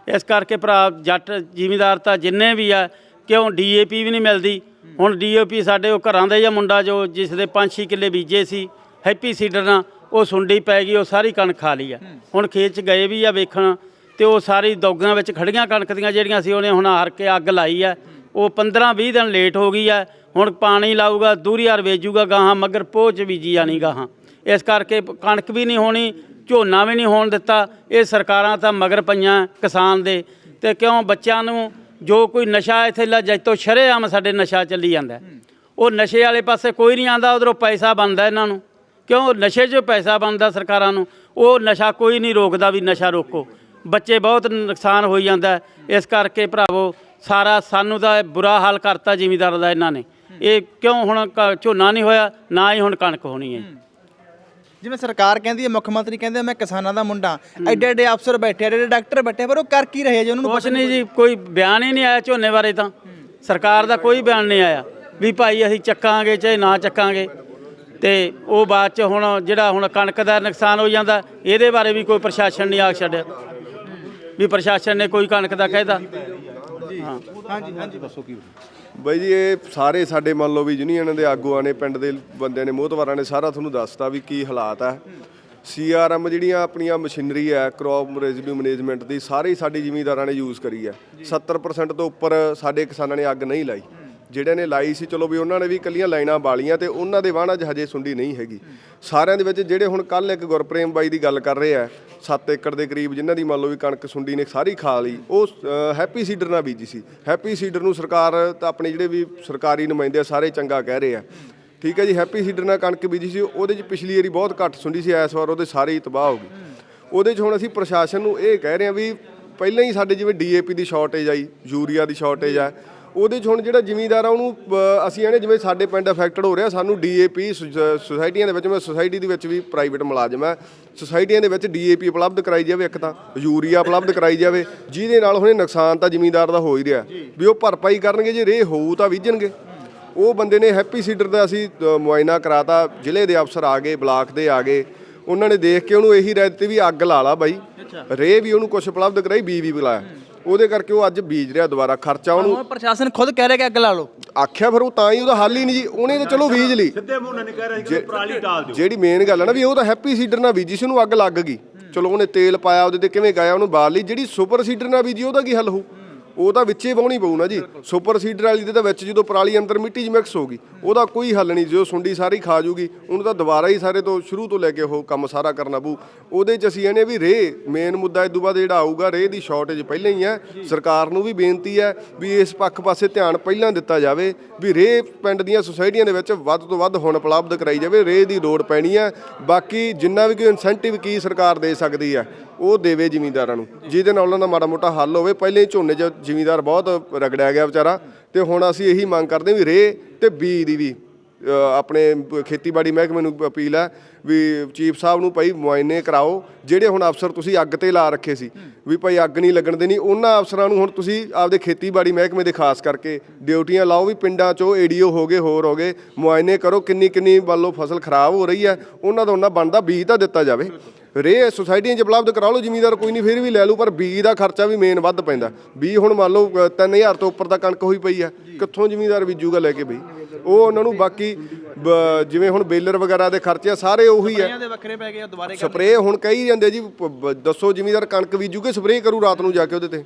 ਇਸ ਕਰਕੇ ਭਰਾ ਜੱਟ ਜ਼ਿਮੀਂਦਾਰ ਤਾਂ ਜਿੰਨੇ ਵੀ ਆ ਕਿਉਂ ਡੀਏਪੀ ਵੀ ਨਹੀਂ ਮਿਲਦੀ? ਹੁਣ ਡੀਏਪੀ ਸਾਡੇ ਉਹ ਘਰਾਂ ਦਾ ਆ ਮੁੰਡਾ ਜੋ ਜਿਸ ਦੇ 5-6 ਕਿੱਲੇ ਬੀਜੇ ਸੀ ਹੈਪੀ ਸੀਡਰ ਨਾਲ ਉਹ ਸੁੰਡੀ ਪੈ ਗਈ ਉਹ ਸਾਰੀ ਕਣਕ ਖਾ ਲਈ ਆ। ਹੁਣ ਖੇਤ 'ਚ ਗਏ ਵੀ ਆ ਵੇਖਣ ਤੇ ਉਹ ਸਾਰੀ ਦੌਗਾਂ ਵਿੱਚ ਖੜੀਆਂ ਕਣਕ ਦੀਆਂ ਜਿਹੜੀਆਂ ਸੀ ਉਹਨੇ ਹੁਣ ਹਾਰ ਕੇ ਅੱਗ ਲਾਈ ਆ। ਉਹ 15-20 ਦਿਨ ਲੇਟ ਹੋ ਗਈ ਆ ਹੁਣ ਪਾਣੀ ਲਾਊਗਾ, ਦੂਰੀ ਹਰ ਵੇਜੂਗਾ ਗਾਹਾਂ, ਮਗਰ ਪੋਚ ਬੀਜੀ ਜਾਣੀ ਗਾਹਾਂ। ਇਸ ਕਰਕੇ ਕਣਕ ਵੀ ਨਹੀਂ ਹੋਣੀ, ਝੋਨਾ ਵੀ ਨਹੀਂ ਹੋਣ ਦਿੱਤਾ, ਇਹ ਸਰਕਾਰਾਂ ਤਾਂ ਮਗਰ ਪਈਆਂ ਕਿਸਾਨ ਦੇ। ਤੇ ਕਿਉਂ ਬੱਚਿਆਂ ਨੂੰ ਜੋ ਕੋਈ ਨਸ਼ਾ ਇੱਥੇ ਲਾ ਜੱਜ ਤੋਂ ਸ਼ਰੇਆਮ ਸਾਡੇ ਨਸ਼ਾ ਚੱਲੀ ਜਾਂਦਾ। ਉਹ ਨਸ਼ੇ ਵਾਲੇ ਪਾਸੇ ਕੋਈ ਨਹੀਂ ਆਂਦਾ, ਉਧਰੋਂ ਪੈਸਾ ਬਣਦਾ ਇਹਨਾਂ ਨੂੰ। ਕਿਉਂ? ਨਸ਼ੇ 'ਚੋਂ ਪੈਸਾ ਬਣਦਾ ਸਰਕਾਰਾਂ ਨੂੰ। ਉਹ ਨਸ਼ਾ ਕੋਈ ਨਹੀਂ ਰੋਕਦਾ ਵੀ ਨਸ਼ਾ ਰੋਕੋ। ਬੱਚੇ ਬਹੁਤ ਨੁਕਸਾਨ ਹੋਈ ਜਾਂਦਾ। ਇਸ ਕਰਕੇ ਭਰਾਵੋ, ਸਾਰਾ ਸਾਨੂੰ ਤਾਂ ਬੁਰਾ ਹਾਲ ਕਰਤਾ ਜ਼ਿਮੀਦਾਰ ਦਾ ਇਹਨਾਂ ਨੇ। ਇਹ ਕਿਉਂ ਹੁਣ ਕ- ਝੋਨਾ ਨਹੀਂ ਹੋਇਆ ਨਾ ਹੀ ਹੁਣ ਕਣਕ ਹੋਣੀ ਹੈ। ਜਿਵੇਂ ਸਰਕਾਰ ਕਹਿੰਦੀ ਹੈ ਮੁੱਖ ਮੰਤਰੀ ਕਹਿੰਦੇ ਮੈਂ ਕਿਸਾਨਾਂ ਦਾ ਮੁੰਡਾ। ਐਡੇ ਐਡੇ ਅਫਸਰ ਬੈਠੇ ਐਡੇ ਐਡੇ ਡਾਕਟਰ ਬੈਠੇ ਪਰ ਉਹ ਕਰ ਕੀ ਰਹੇ ਜੀ ਉਹਨਾਂ ਨੂੰ ਕੁਛ ਨਹੀਂ ਜੀ ਕੋਈ ਬਿਆਨ ਹੀ ਨਹੀਂ ਆਇਆ ਝੋਨੇ ਬਾਰੇ ਤਾਂ। ਸਰਕਾਰ ਦਾ ਕੋਈ ਬਿਆਨ ਨਹੀਂ ਆਇਆ ਵੀ ਭਾਈ ਅਸੀਂ ਚੱਕਾਂਗੇ ਚਾਹੇ ਨਾ ਚੱਕਾਂਗੇ। ਤੇ ਉਹ ਬਾਅਦ ਚ ਹੁਣ ਜਿਹੜਾ ਹੁਣ ਕਣਕ ਦਾ ਨੁਕਸਾਨ ਹੋ ਜਾਂਦਾ ਇਹਦੇ ਬਾਰੇ ਵੀ ਕੋਈ ਪ੍ਰਸ਼ਾਸਨ ਨਹੀਂ ਆ ਛੱਡਿਆ। ਵੀ ਪ੍ਰਸ਼ਾਸਨ ਨੇ ਕੋਈ ਕਣਕ ਦਾ ਕਹਿਦਾ ਹਾਂ ਹਾਂਜੀ ਹਾਂਜੀ। ਬਾਈ ਜੀ, ਇਹ ਸਾਰੇ ਸਾਡੇ ਮੰਨ ਲਓ ਵੀ ਯੂਨੀਅਨ ਦੇ ਆਗੂਆਂ ਨੇ, ਪਿੰਡ ਦੇ ਬੰਦਿਆਂ ਨੇ, ਮੋਹਤਵਾਰਾਂ ਨੇ, ਸਾਰਾ ਤੁਹਾਨੂੰ ਦੱਸਤਾ ਵੀ ਕੀ ਹਾਲਾਤ ਆ। ਸੀਆਰਐਮ ਜਿਹੜੀਆਂ ਆਪਣੀਆਂ ਮਸ਼ੀਨਰੀ ਹੈ ਕ੍ਰੌਪ ਰੈਜ਼ਿਡਿਊ ਮੈਨੇਜਮੈਂਟ ਦੀ, ਸਾਰੀ ਹੀ ਸਾਡੇ ਜ਼ਿਮੀਂਦਾਰਾਂ ਨੇ ਯੂਜ਼ ਕਰੀ ਹੈ 70% ਤੋਂ ਉੱਪਰ ਸਾਡੇ ਕਿਸਾਨਾਂ ਨੇ ਅੱਗ ਨਹੀਂ ਲਾਈ। ਜਿਹੜਿਆਂ ਨੇ ਲਾਈ ਸੀ, ਚਲੋ ਵੀ ਉਹਨਾਂ ਨੇ ਵੀ ਕੱਲੀਆਂ ਲਾਈਨਾਂ ਬਾਲੀਆਂ ਤੇ ਉਹਨਾਂ ਦੇ ਵਾਹਣਾਂ 'ਚ ਹਜੇ ਸੁੰਡੀ ਨਹੀਂ ਹੈਗੀ। ਸਾਰਿਆਂ ਦੇ ਵਿੱਚ ਜਿਹੜੇ ਹੁਣ ਕੱਲ ਇੱਕ ਗੁਰਪ੍ਰੇਮ ਬਾਈ ਦੀ ਗੱਲ ਕਰ ਰਹੇ ਆ 7 ਏਕੜ ਦੇ ਕਰੀਬ ਜਿਨ੍ਹਾਂ ਦੀ ਮੰਨ ਲਓ ਵੀ ਕਣਕ ਸੁੰਡੀ ਨੇ ਸਾਰੀ ਖਾ ਲਈ ਉਹ ਹੈਪੀ ਸੀਡਰ ਨਾਲ ਬੀਜੀ ਸੀ। ਹੈਪੀ ਸੀਡਰ ਨੂੰ ਸਰਕਾਰ ਤਾਂ ਆਪਣੇ ਜਿਹੜੇ ਵੀ ਸਰਕਾਰੀ ਨੁਮਾਇੰਦੇ ਆ ਸਾਰੇ ਚੰਗਾ ਕਹਿ ਰਹੇ ਆ। ਠੀਕ ਹੈ ਜੀ ਹੈਪੀ ਸੀਡਰ ਨਾਲ ਕਣਕ ਬੀਜੀ ਸੀ ਉਹਦੇ 'ਚ ਪਿਛਲੀ ਵਾਰੀ ਬਹੁਤ ਘੱਟ ਸੁੰਡੀ ਸੀ ਇਸ ਵਾਰ ਉਹਦੇ ਸਾਰੇ ਤਬਾਹ ਹੋ ਗਈ ਉਹਦੇ 'ਚ ਹੁਣ ਅਸੀਂ ਪ੍ਰਸ਼ਾਸਨ ਨੂੰ ਇਹ ਕਹਿ ਰਹੇ ਆ ਵੀ ਪਹਿਲਾਂ ਹੀ ਸਾਡੇ ਜਿਵੇਂ ਡੀਏਪੀ ਦੀ ਸ਼ਾਰਟੇਜ ਆਈ ਯੂਰੀਆ ਦੀ ਸ਼ਾਰਟੇਜ ਆ ਉਹਦੇ 'ਚ ਹੁਣ ਜਿਹੜਾ ਜ਼ਿਮੀਂਦਾਰ ਆ ਉਹਨੂੰ ਅ, ਅਸੀਂ ਇਹਨੇ ਜਿਵੇਂ ਸਾਡੇ ਪਿੰਡ ਅਫੈਕਟਡ ਹੋ ਰਿਹਾ ਸਾਨੂੰ ਡੀਏਪੀ ਸੁਸਾਇਟੀਆਂ ਦੇ ਵਿੱਚ ਮੈਂ ਸੁਸਾਇਟੀ ਦੇ ਵਿੱਚ ਵੀ ਪ੍ਰਾਈਵੇਟ ਮੁਲਾਜ਼ਮ ਹੈ ਸੁਸਾਇਟੀਆਂ ਦੇ ਵਿੱਚ ਡੀਏਪੀ ਉਪਲਬਧ ਕਰਾਈ ਜਾਵੇ ਇੱਕ ਤਾਂ ਯੂਰੀਆ ਉਪਲਬਧ ਕਰਾਈ ਜਾਵੇ ਜਿਹਦੇ ਨਾਲ ਹੁਣੇ ਨੁਕਸਾਨ ਤਾਂ ਜ਼ਿਮੀਂਦਾਰ ਦਾ ਹੋ ਹੀ ਰਿਹਾ। ਵੀ ਉਹ ਭਰਪਾਈ ਕਰਨਗੇ ਜੇ ਰੇ ਹੋਊ ਤਾਂ ਬੀਜਣਗੇ। ਉਹ ਬੰਦੇ ਨੇ ਹੈਪੀ ਸੀਡਰ ਦਾ ਅਸੀਂ ਮੁਆਇਨਾ ਕਰਾਤਾ ਜ਼ਿਲ੍ਹੇ ਦੇ ਅਫਸਰ ਆ ਗਏ ਬਲਾਕ ਦੇ ਆ ਗਏ। ਉਹਨਾਂ ਨੇ ਦੇਖ ਕੇ ਉਹਨੂੰ ਇਹੀ ਰਾਇ ਦਿੱਤੀ ਵੀ ਅੱਗ ਲਾ ਲਾ ਬਾਈ। ਰੇ ਵੀ ਉਹਨੂੰ ਕੁਝ ਉਪਲਬਧ ਕਰਾਈ ਬੀ ਵੀ ਬੁਲਾਇਆ ਉਹਦੇ ਕਰਕੇ ਉਹ ਅੱਜ ਬੀਜ ਰਿਹਾ ਦੁਬਾਰਾ ਖਰਚਾ ਉਹਨੂੰ ਹੁਣ ਪ੍ਰਸ਼ਾਸਨ ਖੁਦ ਕਹਿ ਰਿਹਾ ਕਿ ਅੱਗ ਲਾ ਲਓ। ਆਖਿਆ ਫਿਰ ਉਹ ਤਾਂ ਹੀ ਉਹਦਾ ਹੱਲ ਹੀ ਨਹੀਂ ਜੀ ਉਹਨੇ ਤਾਂ ਚਲੋ ਬੀਜ ਲਈ। ਸਿੱਧੇ ਮੂੰਹ ਨਾਲ ਨਹੀਂ ਕਹਿ ਰਹੇ ਕਿ ਪਰਾਲੀ ਟਾਲ ਦਿਓ। ਜਿਹੜੀ ਮੇਨ ਗੱਲ ਹੈ ਨਾ ਵੀ ਉਹ ਤਾਂ ਹੈਪੀ ਸੀਡਰ ਨਾਲ ਬੀਜੀ ਸੀ ਉਹਨੂੰ ਅੱਗ ਲੱਗ ਗਈ। ਚਲੋ ਉਹਨੇ ਤੇਲ ਪਾਇਆ ਉਹਦੇ ਤੇ ਕਿਵੇਂ ਗਾਇਆ ਉਹਨੂੰ ਬਾਲ ਲਈ। ਜਿਹੜੀ ਸੁਪਰ ਸੀਡਰ ਨਾਲ ਬੀਜੀ ਉਹਦਾ ਕੀ ਹੱਲ ਹੋਊ? ਉਹ ਤਾਂ ਵਿੱਚੇ ਵਾਉਣੀ ਪਊ ਨਾ ਜੀ। ਸੁਪਰ ਸੀਡਰ ਵਾਲੀ ਦੇ ਤਾਂ ਵਿੱਚ ਜਦੋਂ ਪਰਾਲੀ ਅੰਦਰ ਮਿੱਟੀ 'ਚ ਮਿਕਸ ਹੋ ਗਈ, ਉਹਦਾ ਕੋਈ ਹੱਲ ਨਹੀਂ। ਜਦੋਂ ਸੁੰਡੀ ਸਾਰੀ ਖਾ ਜੂਗੀ, ਉਹਨੂੰ ਤਾਂ ਦੁਬਾਰਾ ਹੀ ਸਾਰੇ ਤੋਂ ਸ਼ੁਰੂ ਤੋਂ ਲੈ ਕੇ ਉਹ ਕੰਮ ਸਾਰਾ ਕਰਨਾ ਪਊ। ਉਹਦੇ 'ਚ ਅਸੀਂ ਇਹਨੇ ਵੀ ਰੇ ਮੇਨ ਮੁੱਦਾ ਇਹ ਤੋਂ ਬਾਅਦ ਜਿਹੜਾ ਆਊਗਾ, ਰੇ ਦੀ ਸ਼ਾਰਟੇਜ ਪਹਿਲਾਂ ਹੀ ਹੈ। ਸਰਕਾਰ ਨੂੰ ਵੀ ਬੇਨਤੀ ਹੈ ਵੀ ਇਸ ਪੱਖ ਪਾਸੇ ਧਿਆਨ ਪਹਿਲਾਂ ਦਿੱਤਾ ਜਾਵੇ ਵੀ ਰੇ ਪਿੰਡ ਦੀਆਂ ਸੁਸਾਇਟੀਆਂ ਦੇ ਵਿੱਚ ਵੱਧ ਤੋਂ ਵੱਧ ਹੁਣ ਉਪਲਬਧ ਕਰਾਈ ਜਾਵੇ। ਰੇ ਦੀ ਲੋੜ ਪੈਣੀ ਹੈ। ਬਾਕੀ ਜਿੰਨਾ ਵੀ ਕੋਈ ਇਨਸੈਂਟਿਵ ਕੀ ਸਰਕਾਰ ਦੇ ਸਕਦੀ ਹੈ। ਉਹ ਦੇਵੇ ਜ਼ਿਮੀਂਦਾਰਾਂ ਨੂੰ। ਜਿਹਦੇ ਨਾਲ ਉਹਨਾਂ ਦਾ ਮਾੜਾ ਮੋਟਾ ਹੱਲ ਹੋਵੇ। ਪਹਿਲੇ ਹੀ ਝੋਨੇ 'ਚ ਜ਼ਿਮੀਂਦਾਰ ਬਹੁਤ ਰਗੜਿਆ ਗਿਆ ਵਿਚਾਰਾ। ਤੇ ਹੁਣ ਅਸੀਂ ਇਹੀ ਮੰਗ ਕਰਦੇ ਵੀ ਰੇ ਤੇ ਬੀ ਦੀ ਵੀ ਆਪਣੇ ਖੇਤੀਬਾੜੀ ਮਹਿਕਮੇ ਨੂੰ ਅਪੀਲ ਹੈ ਵੀ ਚੀਫ ਸਾਹਿਬ ਨੂੰ ਭਾਈ ਮੁਆਇਨੇ ਕਰਾਓ। ਜਿਹੜੇ ਹੁਣ ਅਫਸਰ ਤੁਸੀਂ ਅੱਗ ਤੇ ਲਾ ਰੱਖੇ ਸੀ, ਵੀ ਭਾਈ ਅੱਗ ਨਹੀਂ ਲੱਗਣ ਦੇਣੀ, ਉਹਨਾਂ ਅਫਸਰਾਂ ਨੂੰ ਹੁਣ ਤੁਸੀਂ ਆਪਦੇ ਖੇਤੀਬਾੜੀ ਮਹਿਕਮੇ ਦੇ ਖਾਸ ਕਰਕੇ ਡਿਊਟੀਆਂ ਲਾਓ ਵੀ ਪਿੰਡਾਂ 'ਚੋਂ ਏਡੀਓ ਹੋ ਗਏ, ਹੋਰ ਹੋ ਗਏ। ਮੁਆਇਨੇ ਕਰੋ ਕਿੰਨੀ ਕਿੰਨੀ ਵੱਲੋਂ ਫਸਲ ਖਰਾਬ ਹੋ ਰਹੀ ਹੈ। ਉਹਨਾਂ ਦਾ ਉਹਨਾਂ ਬਣਦਾ ਬੀਜ ਤਾਂ ਦਿੱਤਾ ਜਾਵੇ। ਰੇ ਸੁਸਾਇਟੀਆਂ 'ਚ ਉਪਲਬਧ ਕਰਾ ਲਓ ਜ਼ਿਮੀਂਦਾਰ ਕੋਈ ਨਹੀਂ ਫਿਰ ਵੀ ਲੈ ਲੂ ਪਰ ਬੀਜ ਦਾ ਖਰਚਾ ਵੀ ਮੇਨ ਵੱਧ ਪੈਂਦਾ। ਬੀਜ ਹੁਣ ਮੰਨ ਲਓ ਅ, 3000 ਤੋਂ ਉੱਪਰ ਦਾ ਕਣਕ ਹੋਈ ਪਈ ਆ ਕਿੱਥੋਂ ਜ਼ਿਮੀਂਦਾਰ ਬੀਜੂਗਾ ਲੈ ਕੇ ਬਈ? ਉਹ ਉਹਨਾਂ ਨੂੰ ਬਾਕੀ ਜਿਵੇਂ ਹੁਣ ਬੇਲਰ ਵਗੈਰਾ ਦੇ ਖਰਚੇ ਸਾਰੇ ਉਹੀ ਆ। ਇਹਨਾਂ ਦੇ ਵੱਖਰੇ ਪੈ ਗਏ ਆ ਦੁਬਾਰੇ ਕਰ ਸਪਰੇਅ ਹੁਣ ਕਹੀ ਜਾਂਦੇ ਜੀ ਦੱਸੋ ਜ਼ਿਮੀਂਦਾਰ ਕਣਕ ਬੀਜੂਗੇ ਸਪਰੇਅ ਕਰੂ ਰਾਤ ਨੂੰ ਜਾ ਕੇ ਉਹਦੇ ਤੇ।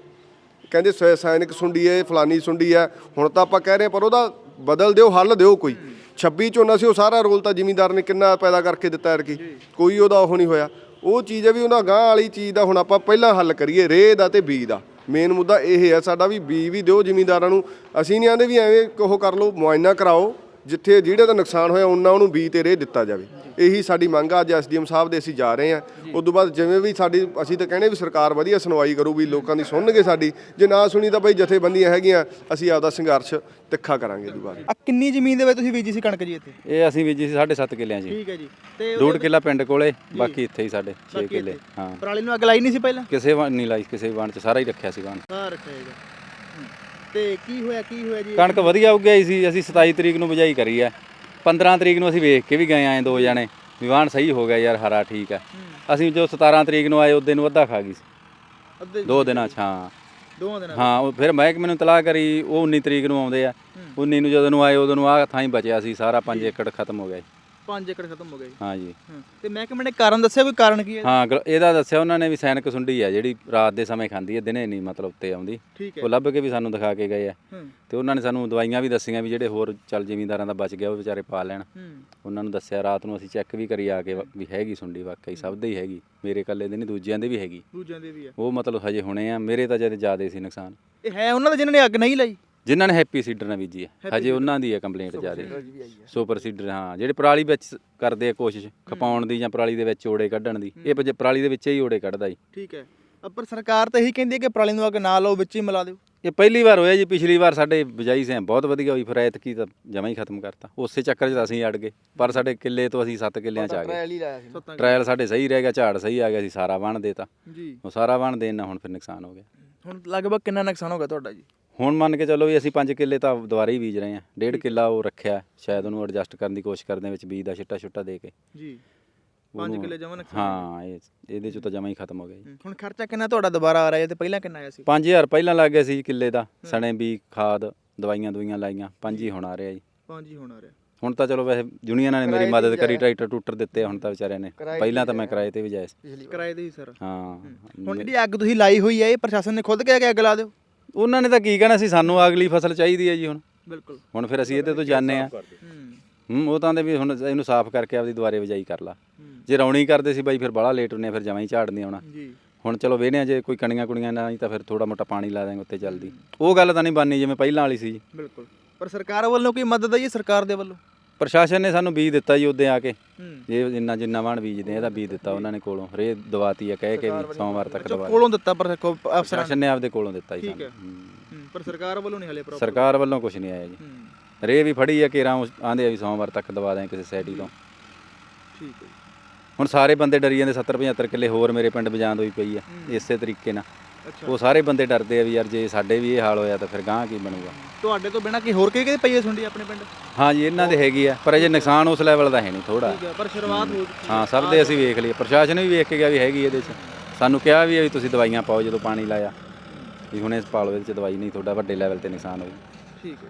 ਕਹਿੰਦੇ ਸੈਨਿਕ ਸੁੰਡੀ ਹੈ ਫਲਾਨੀ ਸੁੰਡੀ ਹੈ ਹੁਣ ਤਾਂ ਆਪਾਂ ਕਹਿ ਰਹੇ ਹਾਂ, ਪਰ ਉਹਦਾ ਬਦਲ ਦਿਓ ਹੱਲ ਦਿਓ ਕੋਈ। 26 ਝੋਨਾ ਸੀ ਉਹ ਸਾਰਾ ਰੋਲ ਤਾਂ ਜ਼ਿਮੀਂਦਾਰ ਨੇ ਕਿੰਨਾ ਪੈਦਾ ਕਰਕੇ ਦਿੱਤਾ ਯਾਰ ਕੀ ਕੋਈ ਉਹਦਾ ਉਹ ਨਹੀਂ ਹੋਇਆ। ਉਹ ਚੀਜ਼ ਹੈ ਵੀ ਉਹਨਾਂ ਗਾਂ ਵਾਲੀ ਚੀਜ਼ ਦਾ ਹੁਣ ਆਪਾਂ ਪਹਿਲਾਂ ਹੱਲ ਕਰੀਏ ਰੇਹ ਦਾ ਤੇ ਬੀਜ ਦਾ। ਮੇਨ ਮੁੱਦਾ ਇਹ ਹੈ ਸਾਡਾ ਵੀ ਬੀਜ ਵੀ ਦਿਓ ਜ਼ਿਮੀਂਦਾਰਾਂ ਨੂੰ। ਅਸੀਂ ਨਹੀਂ ਆਂਦੇ ਵੀ ਐਵੇਂ ਉਹ ਕਰ ਲਓ, ਮੁਆਇਨਾ ਕਰਾਓ। ਜਿੱਥੇ ਜਿਹੜੇ ਦਾ ਨੁਕਸਾਨ ਹੋਇਆ ਉਹਨਾਂ ਨੂੰ ਬੀਜ ਤੇ ਦਿੱਤਾ ਜਾਵੇ। ਇਹੀ ਸਾਡੀ ਮੰਗ ਆ ਅੱਜ ਐਸਡੀਐਮ ਸਾਹਿਬ ਦੇ ਅਸੀਂ ਜਾ ਰਹੇ ਹਾਂ। ਉਸ ਤੋਂ ਬਾਅਦ ਜਿਵੇਂ ਵੀ ਸਾਡੀ ਅਸੀਂ ਤਾਂ ਕਹਿੰਦੇ ਵੀ ਸਰਕਾਰ ਵਧੀਆ ਸੁਣਵਾਈ ਕਰੂ ਵੀ ਲੋਕਾਂ ਦੀ ਸੁਣਨਗੇ ਸਾਡੀ। ਜੇ ਨਾ ਸੁਣੀ ਤਾਂ ਭਾਈ ਜਥੇਬੰਦੀਆਂ ਹੈਗੀਆਂ ਅਸੀਂ ਆਪਦਾ ਸੰਘਰਸ਼ ਤਿੱਖਾ ਕਰਾਂਗੇ ਦੁਬਾਰਾ ਆ ਕਿੰਨੀ ਜ਼ਮੀਨ ਦੇ ਵਿੱਚ ਤੁਸੀਂ ਬੀਜੀ ਸੀ ਕਣਕ ਜੀ ਇੱਥੇ? ਇਹ ਅਸੀਂ ਬੀਜੀ ਸੀ 7.5 ਕਿੱਲਿਆਂ ਜੀ। ਠੀਕ ਹੈ ਜੀ। ਤੇ ਡੂਢ ਕਿੱਲਾ ਪਿੰਡ ਕੋਲੇ ਬਾਕੀ ਇੱਥੇ ਹੀ ਸਾਡੇ 6 ਕਿੱਲੇ ਹਾਂ। ਪਰਾਲੀ ਨੂੰ ਅੱਗ ਲਾਈ ਨਹੀਂ ਸੀ ਪਹਿਲਾਂ? ਕਿਸੇ ਵਾਣ ਨਹੀਂ ਲਾਈ ਕਿਸੇ ਵਾਣ ਚ ਸਾਰਾ ਹੀ ਰੱਖਿਆ ਸੀ ਵਾਣ। ਹਾਂ ਰੱਖਿਆ ਹੈਗਾ। ਤੇ ਕੀ ਹੋਇਆ ਕੀ ਹੋਇਆ ਜੀ? ਕਣਕ ਵਧੀਆ ਉੱਗ ਗਈ ਸੀ ਅਸੀਂ 27 ਤਰੀਕ ਨੂੰ ਬਿਜਾਈ ਕਰੀ ਹੈ 15 ਤਰੀਕ ਨੂੰ ਅਸੀਂ ਵੇਖ ਕੇ ਵੀ ਗਏ ਆਏ ਦੋ ਜਣੇ ਵੀ ਵਾਣ ਸਹੀ ਹੋ ਗਿਆ ਯਾਰ ਹਰਾ ਠੀਕ ਹੈ। ਅਸੀਂ ਜੋ 17 ਤਰੀਕ ਨੂੰ ਆਏ ਉਹਦੇ ਨੂੰ ਅੱਧਾ ਖਾ ਗਈ ਸੀ। ਦੋ ਦਿਨਾਂ ਚ ਹਾਂ। ਦੋਵਾਂ ਦਿਨਾਂ ਹਾਂ ਉਹ ਫਿਰ ਮਹਿਕਮੇ ਨੂੰ ਤਲਾਹ ਕਰੀ ਉਹ 19 ਤਰੀਕ ਨੂੰ ਆਉਂਦੇ ਆ। 19 ਨੂੰ ਜਦੋਂ ਨੂੰ ਆਏ ਉਦੋਂ ਨੂੰ ਆਹ ਥਾਂ ਹੀ ਬਚਿਆ ਸੀ ਸਾਰਾ 5 ਏਕੜ ਖਤਮ ਹੋ ਗਿਆ ਜੀ। 5 ਏਕੜ ਖਤਮ ਹੋ ਗਏ ਹਾਂ ਜੀ। ਹਾਂ। ਤੇ ਮੈਂ ਕਿ ਮੈਨੇ ਕਾਰਨ ਦੱਸਿਆ ਕੋਈ ਕਾਰਨ ਕੀ ਹੈ? ਹਾਂ ਗਲ- ਇਹਦਾ ਦੱਸਿਆ ਉਹਨਾਂ ਨੇ ਵੀ ਸੈਨਿਕ ਸੁੰਡੀ ਆ ਜਿਹੜੀ ਰਾਤ ਦੇ ਸਮੇਂ ਖਾਂਦੀ ਹੈ ਦਿਨੇ ਨਹੀਂ ਮਤਲਬ ਉੱਤੇ ਆਉਂਦੀ। ਠੀਕ ਹੈ। ਉਹ ਲੱਭ ਕੇ ਵੀ ਸਾਨੂੰ ਦਿਖਾ ਕੇ ਗਏ ਆ। ਹੂੰ। ਤੇ ਉਹਨਾਂ ਨੇ ਸਾਨੂੰ ਦਵਾਈਆਂ ਵੀ ਦੱਸੀਆਂ ਵੀ ਜਿਹੜੇ ਹੋਰ ਚੱਲ ਜ਼ਿਮੀਂਦਾਰਾਂ ਦਾ ਬਚ ਗਿਆ ਉਹ ਵਿਚਾਰੇ ਪਾ ਲੈਣ। ਹੂੰ। ਉਹਨਾਂ ਨੂੰ ਦੱਸਿਆ ਰਾਤ ਨੂੰ ਅਸੀਂ ਚੈੱਕ ਵੀ ਕਰੀ ਆ ਕੇ ਵਾ- ਵੀ ਹੈਗੀ ਸੁੰਡੀ ਵਾਕਈ ਸਭ ਦੇ ਹੀ ਹੈਗੀ। ਮੇਰੇ ਇਕੱਲੇ ਦੇ ਨਹੀਂ ਦੂਜਿਆਂ ਦੇ ਵੀ ਹੈਗੀ। ਦੂਜਿਆਂ ਦੇ ਵੀ ਆ। ਉਹ ਮਤਲਬ ਹਜੇ ਹੋਣੇ ਆ ਮੇਰੇ ਤਾਂ ਜਦ ਜ਼ਿਆਦਾ ਸੀ ਨੁਕਸਾਨ। ਇਹ ਹੈ ਉਹਨਾਂ ਦੇ ਜਿਨ੍ਹਾਂ ਨੇ ਅੱਗ ਨਹੀਂ ਲਾਈ? ਜਿਨ੍ਹਾਂ ਨੇ ਹੈਪੀ ਸੀਡਰ ਨਾਲ ਬੀਜੀ ਹੈ। ਹਜੇ ਉਹਨਾਂ ਦੀ ਹੈ ਕੰਪਲੇਂਟ ਜ਼ਿਆਦਾ। ਸੁਪਰ ਸੀਡਰ ਹਾਂ ਜਿਹੜੇ ਪਰਾਲੀ ਵਿੱਚ ਕਰਦੇ ਆ ਕੋਸ਼ਿਸ਼ ਖਪਾਉਣ ਦੀ ਜਾਂ ਪਰਾਲੀ ਦੇ ਵਿੱਚ ਓੜੇ ਕੱਢਣ ਦੀ। ਇਹ ਪਜ- ਪਰਾਲੀ ਦੇ ਵਿੱਚ ਹੀ ਓੜੇ ਕੱਢਦਾ ਜੀ। ਠੀਕ ਹੈ। ਪਰ ਸਰਕਾਰ ਤਾਂ ਇਹੀ ਕਹਿੰਦੀ ਹੈ ਕਿ ਪਰਾਲੀ ਨੂੰ ਅੱਗ ਨਾ ਲਾਓ ਵਿੱਚ ਹੀ ਮਿਲਾ ਦਿਓ। ਇਹ ਪਹਿਲੀ ਵਾਰ ਹੋਇਆ ਜੀ ਪਿਛਲੀ ਵਾਰ ਸਾਡੇ ਬਿਜਾਈ ਸੇ ਬਹੁਤ ਵਧੀਆ ਹੋਈ ਫਿਰ ਐਤਕੀ ਤਾਂ ਜਮਾ ਹੀ ਖਤਮ ਕਰਤਾ। ਉਸੇ ਚੱਕਰ 'ਚ ਤਾਂ ਅਸੀਂ ਅੜ ਗਏ। ਪਰ ਸਾਡੇ ਕਿੱਲੇ ਤੋਂ ਅਸੀਂ 7 ਕਿੱਲਿਆਂ 'ਚ ਆ ਗਏ। ਹੀ ਲਾਇਆ ਸੀ ਸੱਤਾਂ ਟ੍ਰਾਇਲ ਸਾਡੇ ਸਹੀ ਰਹਿ ਗਿਆ ਝਾੜ ਸਹੀ ਆ ਗਿਆ ਸੀ ਸਾਰਾ ਵਣ ਦੇਤਾ। ਜੀ। ਉਹ ਸਾਰਾ ਵਣ ਦੇਣ ਨਾਲ ਹੁਣ ਫਿਰ ਨੁਕਸਾਨ ਹੋ ਗਿਆ। ਹੁਣ ਲਗਭਗ ਕਿੰਨਾ ਨੁਕਸਾਨ ਹੋ ਗਿਆ ਤੁਹਾਡਾ ਜੀ? ਹੁਣ ਮੰਨ ਕੇ ਚੱਲੋ ਵੀ ਅਸੀਂ 5 ਕਿੱਲੇ ਤਾਂ ਦੁਬਾਰਾ ਹੀ ਬੀਜ ਰਹੇ ਹਾਂ। ਡੇਢ ਕਿੱਲਾ ਉਹ ਰੱਖਿਆ ਸ਼ਾਇਦ ਉਹਨੂੰ ਐਡਜਸਟ ਕਰਨ ਦੀ ਕੋਸ਼ਿਸ਼ ਕਰਦੇ ਹਾਂ ਵਿੱਚ ਬੀਜ ਦਾ ਛਿੱਟਾ ਛੁੱਟਾ ਦੇ ਕੇ। ਜੀ। 5 ਉਹਨੂੰ- ਕਿੱਲੇ ਜਮਾ ਹਾਂ ਇਹ ਇਹਦੇ ਚ ਤਾਂ ਜਮਾ ਹੀ ਖਤਮ ਹੋ ਗਿਆ ਜੀ। ਹੁਣ ਖਰਚਾ ਕਿੰਨਾ ਤੁਹਾਡਾ ਦੁਬਾਰਾ ਆ ਰਿਹਾ ਤੇ ਪਹਿਲਾਂ ਕਿੰਨਾ ਆਇਆ ਸੀ? 5000 ਪਹਿਲਾਂ ਲੱਗ ਗਿਆ ਸੀ ਕਿੱਲੇ ਦਾ। ਸਣੇ ਵੀ ਖਾਦ ਦਵਾਈਆਂ ਦੁਈਆਂ ਲਾਈਆਂ ਪੰਜ ਹੀ ਹੁਣ ਆ ਰਿਹਾ ਜੀ। ਪੰਜ ਹੀ ਹੁਣ ਆ ਰਿਹਾ। ਹੁਣ ਤਾਂ ਚਲੋ ਵੈਸੇ ਯੂਨੀਅਨਾਂ ਨੇ ਮੇਰੀ ਮਦਦ ਕਰੀ ਟਰੈਕਟਰ ਟੂਟਰ ਦਿੱਤੇ ਹੁਣ ਤਾਂ ਵਿਚਾਰਿਆਂ ਨੇ। ਪਹਿਲਾਂ ਤਾਂ ਮੈਂ ਕਿਰਾਏ ਤੇ ਵੀ ਜਾਇਆ ਸੀ। ਕਿਰਾਏ ਦੇ ਹੀ ਸਰ। ਹਾਂ। ਹੁਣ ਜਿਹੜੀ ਅੱਗ ਤੁਸੀਂ ਲਾਈ ਹੋਈ ਹੈ ਇਹ ਪ੍ਰਸ਼ਾਸਨ ਨੇ ਖੁਦ ਕਿਹਾ ਕਿ ਅੱਗ ਲਾ ਦਿਓ। ਉਹਨਾਂ ਨੇ ਤਾਂ ਕੀ ਕਹਿਣਾ ਸੀ ਸਾਨੂੰ ਅਗਲੀ ਫਸਲ ਚਾਹੀਦੀ ਹੈ ਜੀ ਹੁਣ। ਬਿਲਕੁਲ। ਹੁਣ ਫਿਰ ਅਸੀਂ ਇਹਦੇ ਤੋਂ ਜਾਣੇ ਆ। ਹੂੰ। ਹੂੰ ਉਹ ਤਾਂ ਦੇ ਵੀ ਹੁਣ ਇਹਨੂੰ ਸਾਫ਼ ਕਰਕੇ ਆਪਦੀ ਦੁਬਾਰੇ ਬਿਜਾਈ ਕਰ ਲਾ। ਜੇ ਰੌਣੀ ਕਰਦੇ ਸੀ ਬਾਈ ਫਿਰ ਬੜਾ ਲੇਟ ਹੁੰਨੇ ਫਿਰ ਜਮਾਂ ਹੀ ਝਾੜ ਨਹੀਂ ਆਉਣਾ ਜੀ। ਹੁਣ ਚਲੋ ਵੇਹਨੇ ਆ ਜੇ ਕੋਈ ਕਣੀਆਂ ਕੁਣੀਆਂ ਨਾ ਤਾਂ ਫਿਰ ਥੋੜਾ ਮੋਟਾ ਪਾਣੀ ਲਾ ਦਾਂਗੇ ਉੱਤੇ ਜਲਦੀ ਉਹ ਗੱਲ ਤਾਂ ਨਹੀਂ ਬਣਨੀ ਜਿਵੇਂ ਪਹਿਲਾਂ ਵਾਲੀ ਸੀ ਜੀ। ਬਿਲਕੁਲ। ਪਰ ਸਰਕਾਰ ਵੱਲੋਂ ਕੋਈ ਮਦਦ ਆਈ ਹੈ ਸਰਕਾਰ ਦੇ ਵੱਲੋਂ? ਪ੍ਰਸ਼ਾਸਨ ਨੇ ਸਾਨੂੰ ਬੀਜ ਦਿੱਤਾ ਜੀ ਉਹਦੇ ਆ ਕੇ। ਇਹ ਜਿੰਨਾ ਜਿੰਨਾ ਵਾਣ ਬੀਜਦੇ ਆ, ਇਹਦਾ ਬੀਜ ਦਿੱਤਾ ਉਹਨਾਂ ਨੇ ਕੋਲੋਂ। ਰੇ ਦਵਾਤੀ ਆ ਕਹਿ ਕੇ ਵੀ ਸੋਮਵਾਰ ਤੱਕ ਦਵਾ ਕੋਲੋਂ ਦਿੱਤਾ ਪਰ ਪ੍ਰਸ਼ਾਸਨ ਨੇ ਆਪਦੇ ਕੋਲੋਂ ਦਿੱਤਾ ਜੀ। ਸਾਨੂੰ। ਪਰ ਸਰਕਾਰ ਵੱਲੋਂ ਨਹੀਂ ਹਲੇ ਪ੍ਰੋਪਰ ਸਰਕਾਰ ਵੱਲੋਂ ਕੁਝ ਨਹੀਂ ਆਇਆ ਜੀ। ਰੇ ਵੀ ਫੜੀ ਆ ਕੇਰਾਂ ਆਂਦੇ ਆ ਵੀ ਸੋਮਵਾਰ ਤੱਕ ਦਵਾ ਦਾਂ ਕਿਸੇ ਸੈਟੀ ਤੋਂ। ਠੀਕ ਹੈ ਜੀ। ਹੁਣ ਸਾਰੇ ਬੰਦੇ ਡਰੀ ਜਾਂਦੇ 70 75 ਕਿੱਲੇ ਹੋਰ ਮੇਰੇ ਪਿੰਡ ਬਜਾਂਦ ਹੋਈ ਪਈ ਆ ਇਸੇ ਤਰੀਕੇ ਨਾਲ। ਉਹ ਸਾਰੇ ਬੰਦੇ ਡਰਦੇ ਆ ਵੀ ਯਾਰ ਜੇ ਸਾਡੇ ਵੀ ਇਹ ਹਾਲ ਹੋਇਆ ਤਾਂ ਫਿਰ ਗਾਂ ਕੀ ਬਣੂਗਾ। ਤੁਹਾਡੇ ਤੋਂ ਬਿਨਾ ਕੀ ਹੋਰ ਕਿਹਦੇ ਪਈ ਹੈ ਸੁੰਡੀ ਆਪਣੇ ਪਿੰਡ? ਹਾਂ ਜੀ ਇਹਨਾਂ ਦੇ ਹੈਗੀ ਆ ਪਰ ਅਜੇ ਨੁਕਸਾਨ ਉਸ ਲੈਵਲ ਦਾ ਹੈ ਨਹੀਂ ਥੋੜਾ ਠੀਕ ਹੈ ਪਰ ਸ਼ੁਰੂਆਤ ਹੋ ਚੁੱਕੀ ਹਾਂ। ਸਭ ਦੇ ਅਸੀਂ ਵੇਖ ਲਈ ਪ੍ਰਸ਼ਾਸਨ ਵੀ ਵੇਖ ਕੇ ਗਿਆ ਵੀ ਹੈਗੀ ਇਹਦੇ 'ਚ। ਸਾਨੂੰ ਕਿਹਾ ਵੀ ਆ ਵੀ ਤੁਸੀਂ ਦਵਾਈਆਂ ਪਾਓ ਜਦੋਂ ਪਾਣੀ ਲਾਇਆ। ਵੀ ਹੁਣ ਇਸ ਪਾਲੋ ਇਹਦੇ 'ਚ ਦਵਾਈ ਨਹੀਂ ਤੁਹਾਡਾ ਵੱਡੇ ਲੈਵਲ ਤੇ ਨੁਕਸਾਨ ਹੋਊ। ਠੀਕ ਹੈ।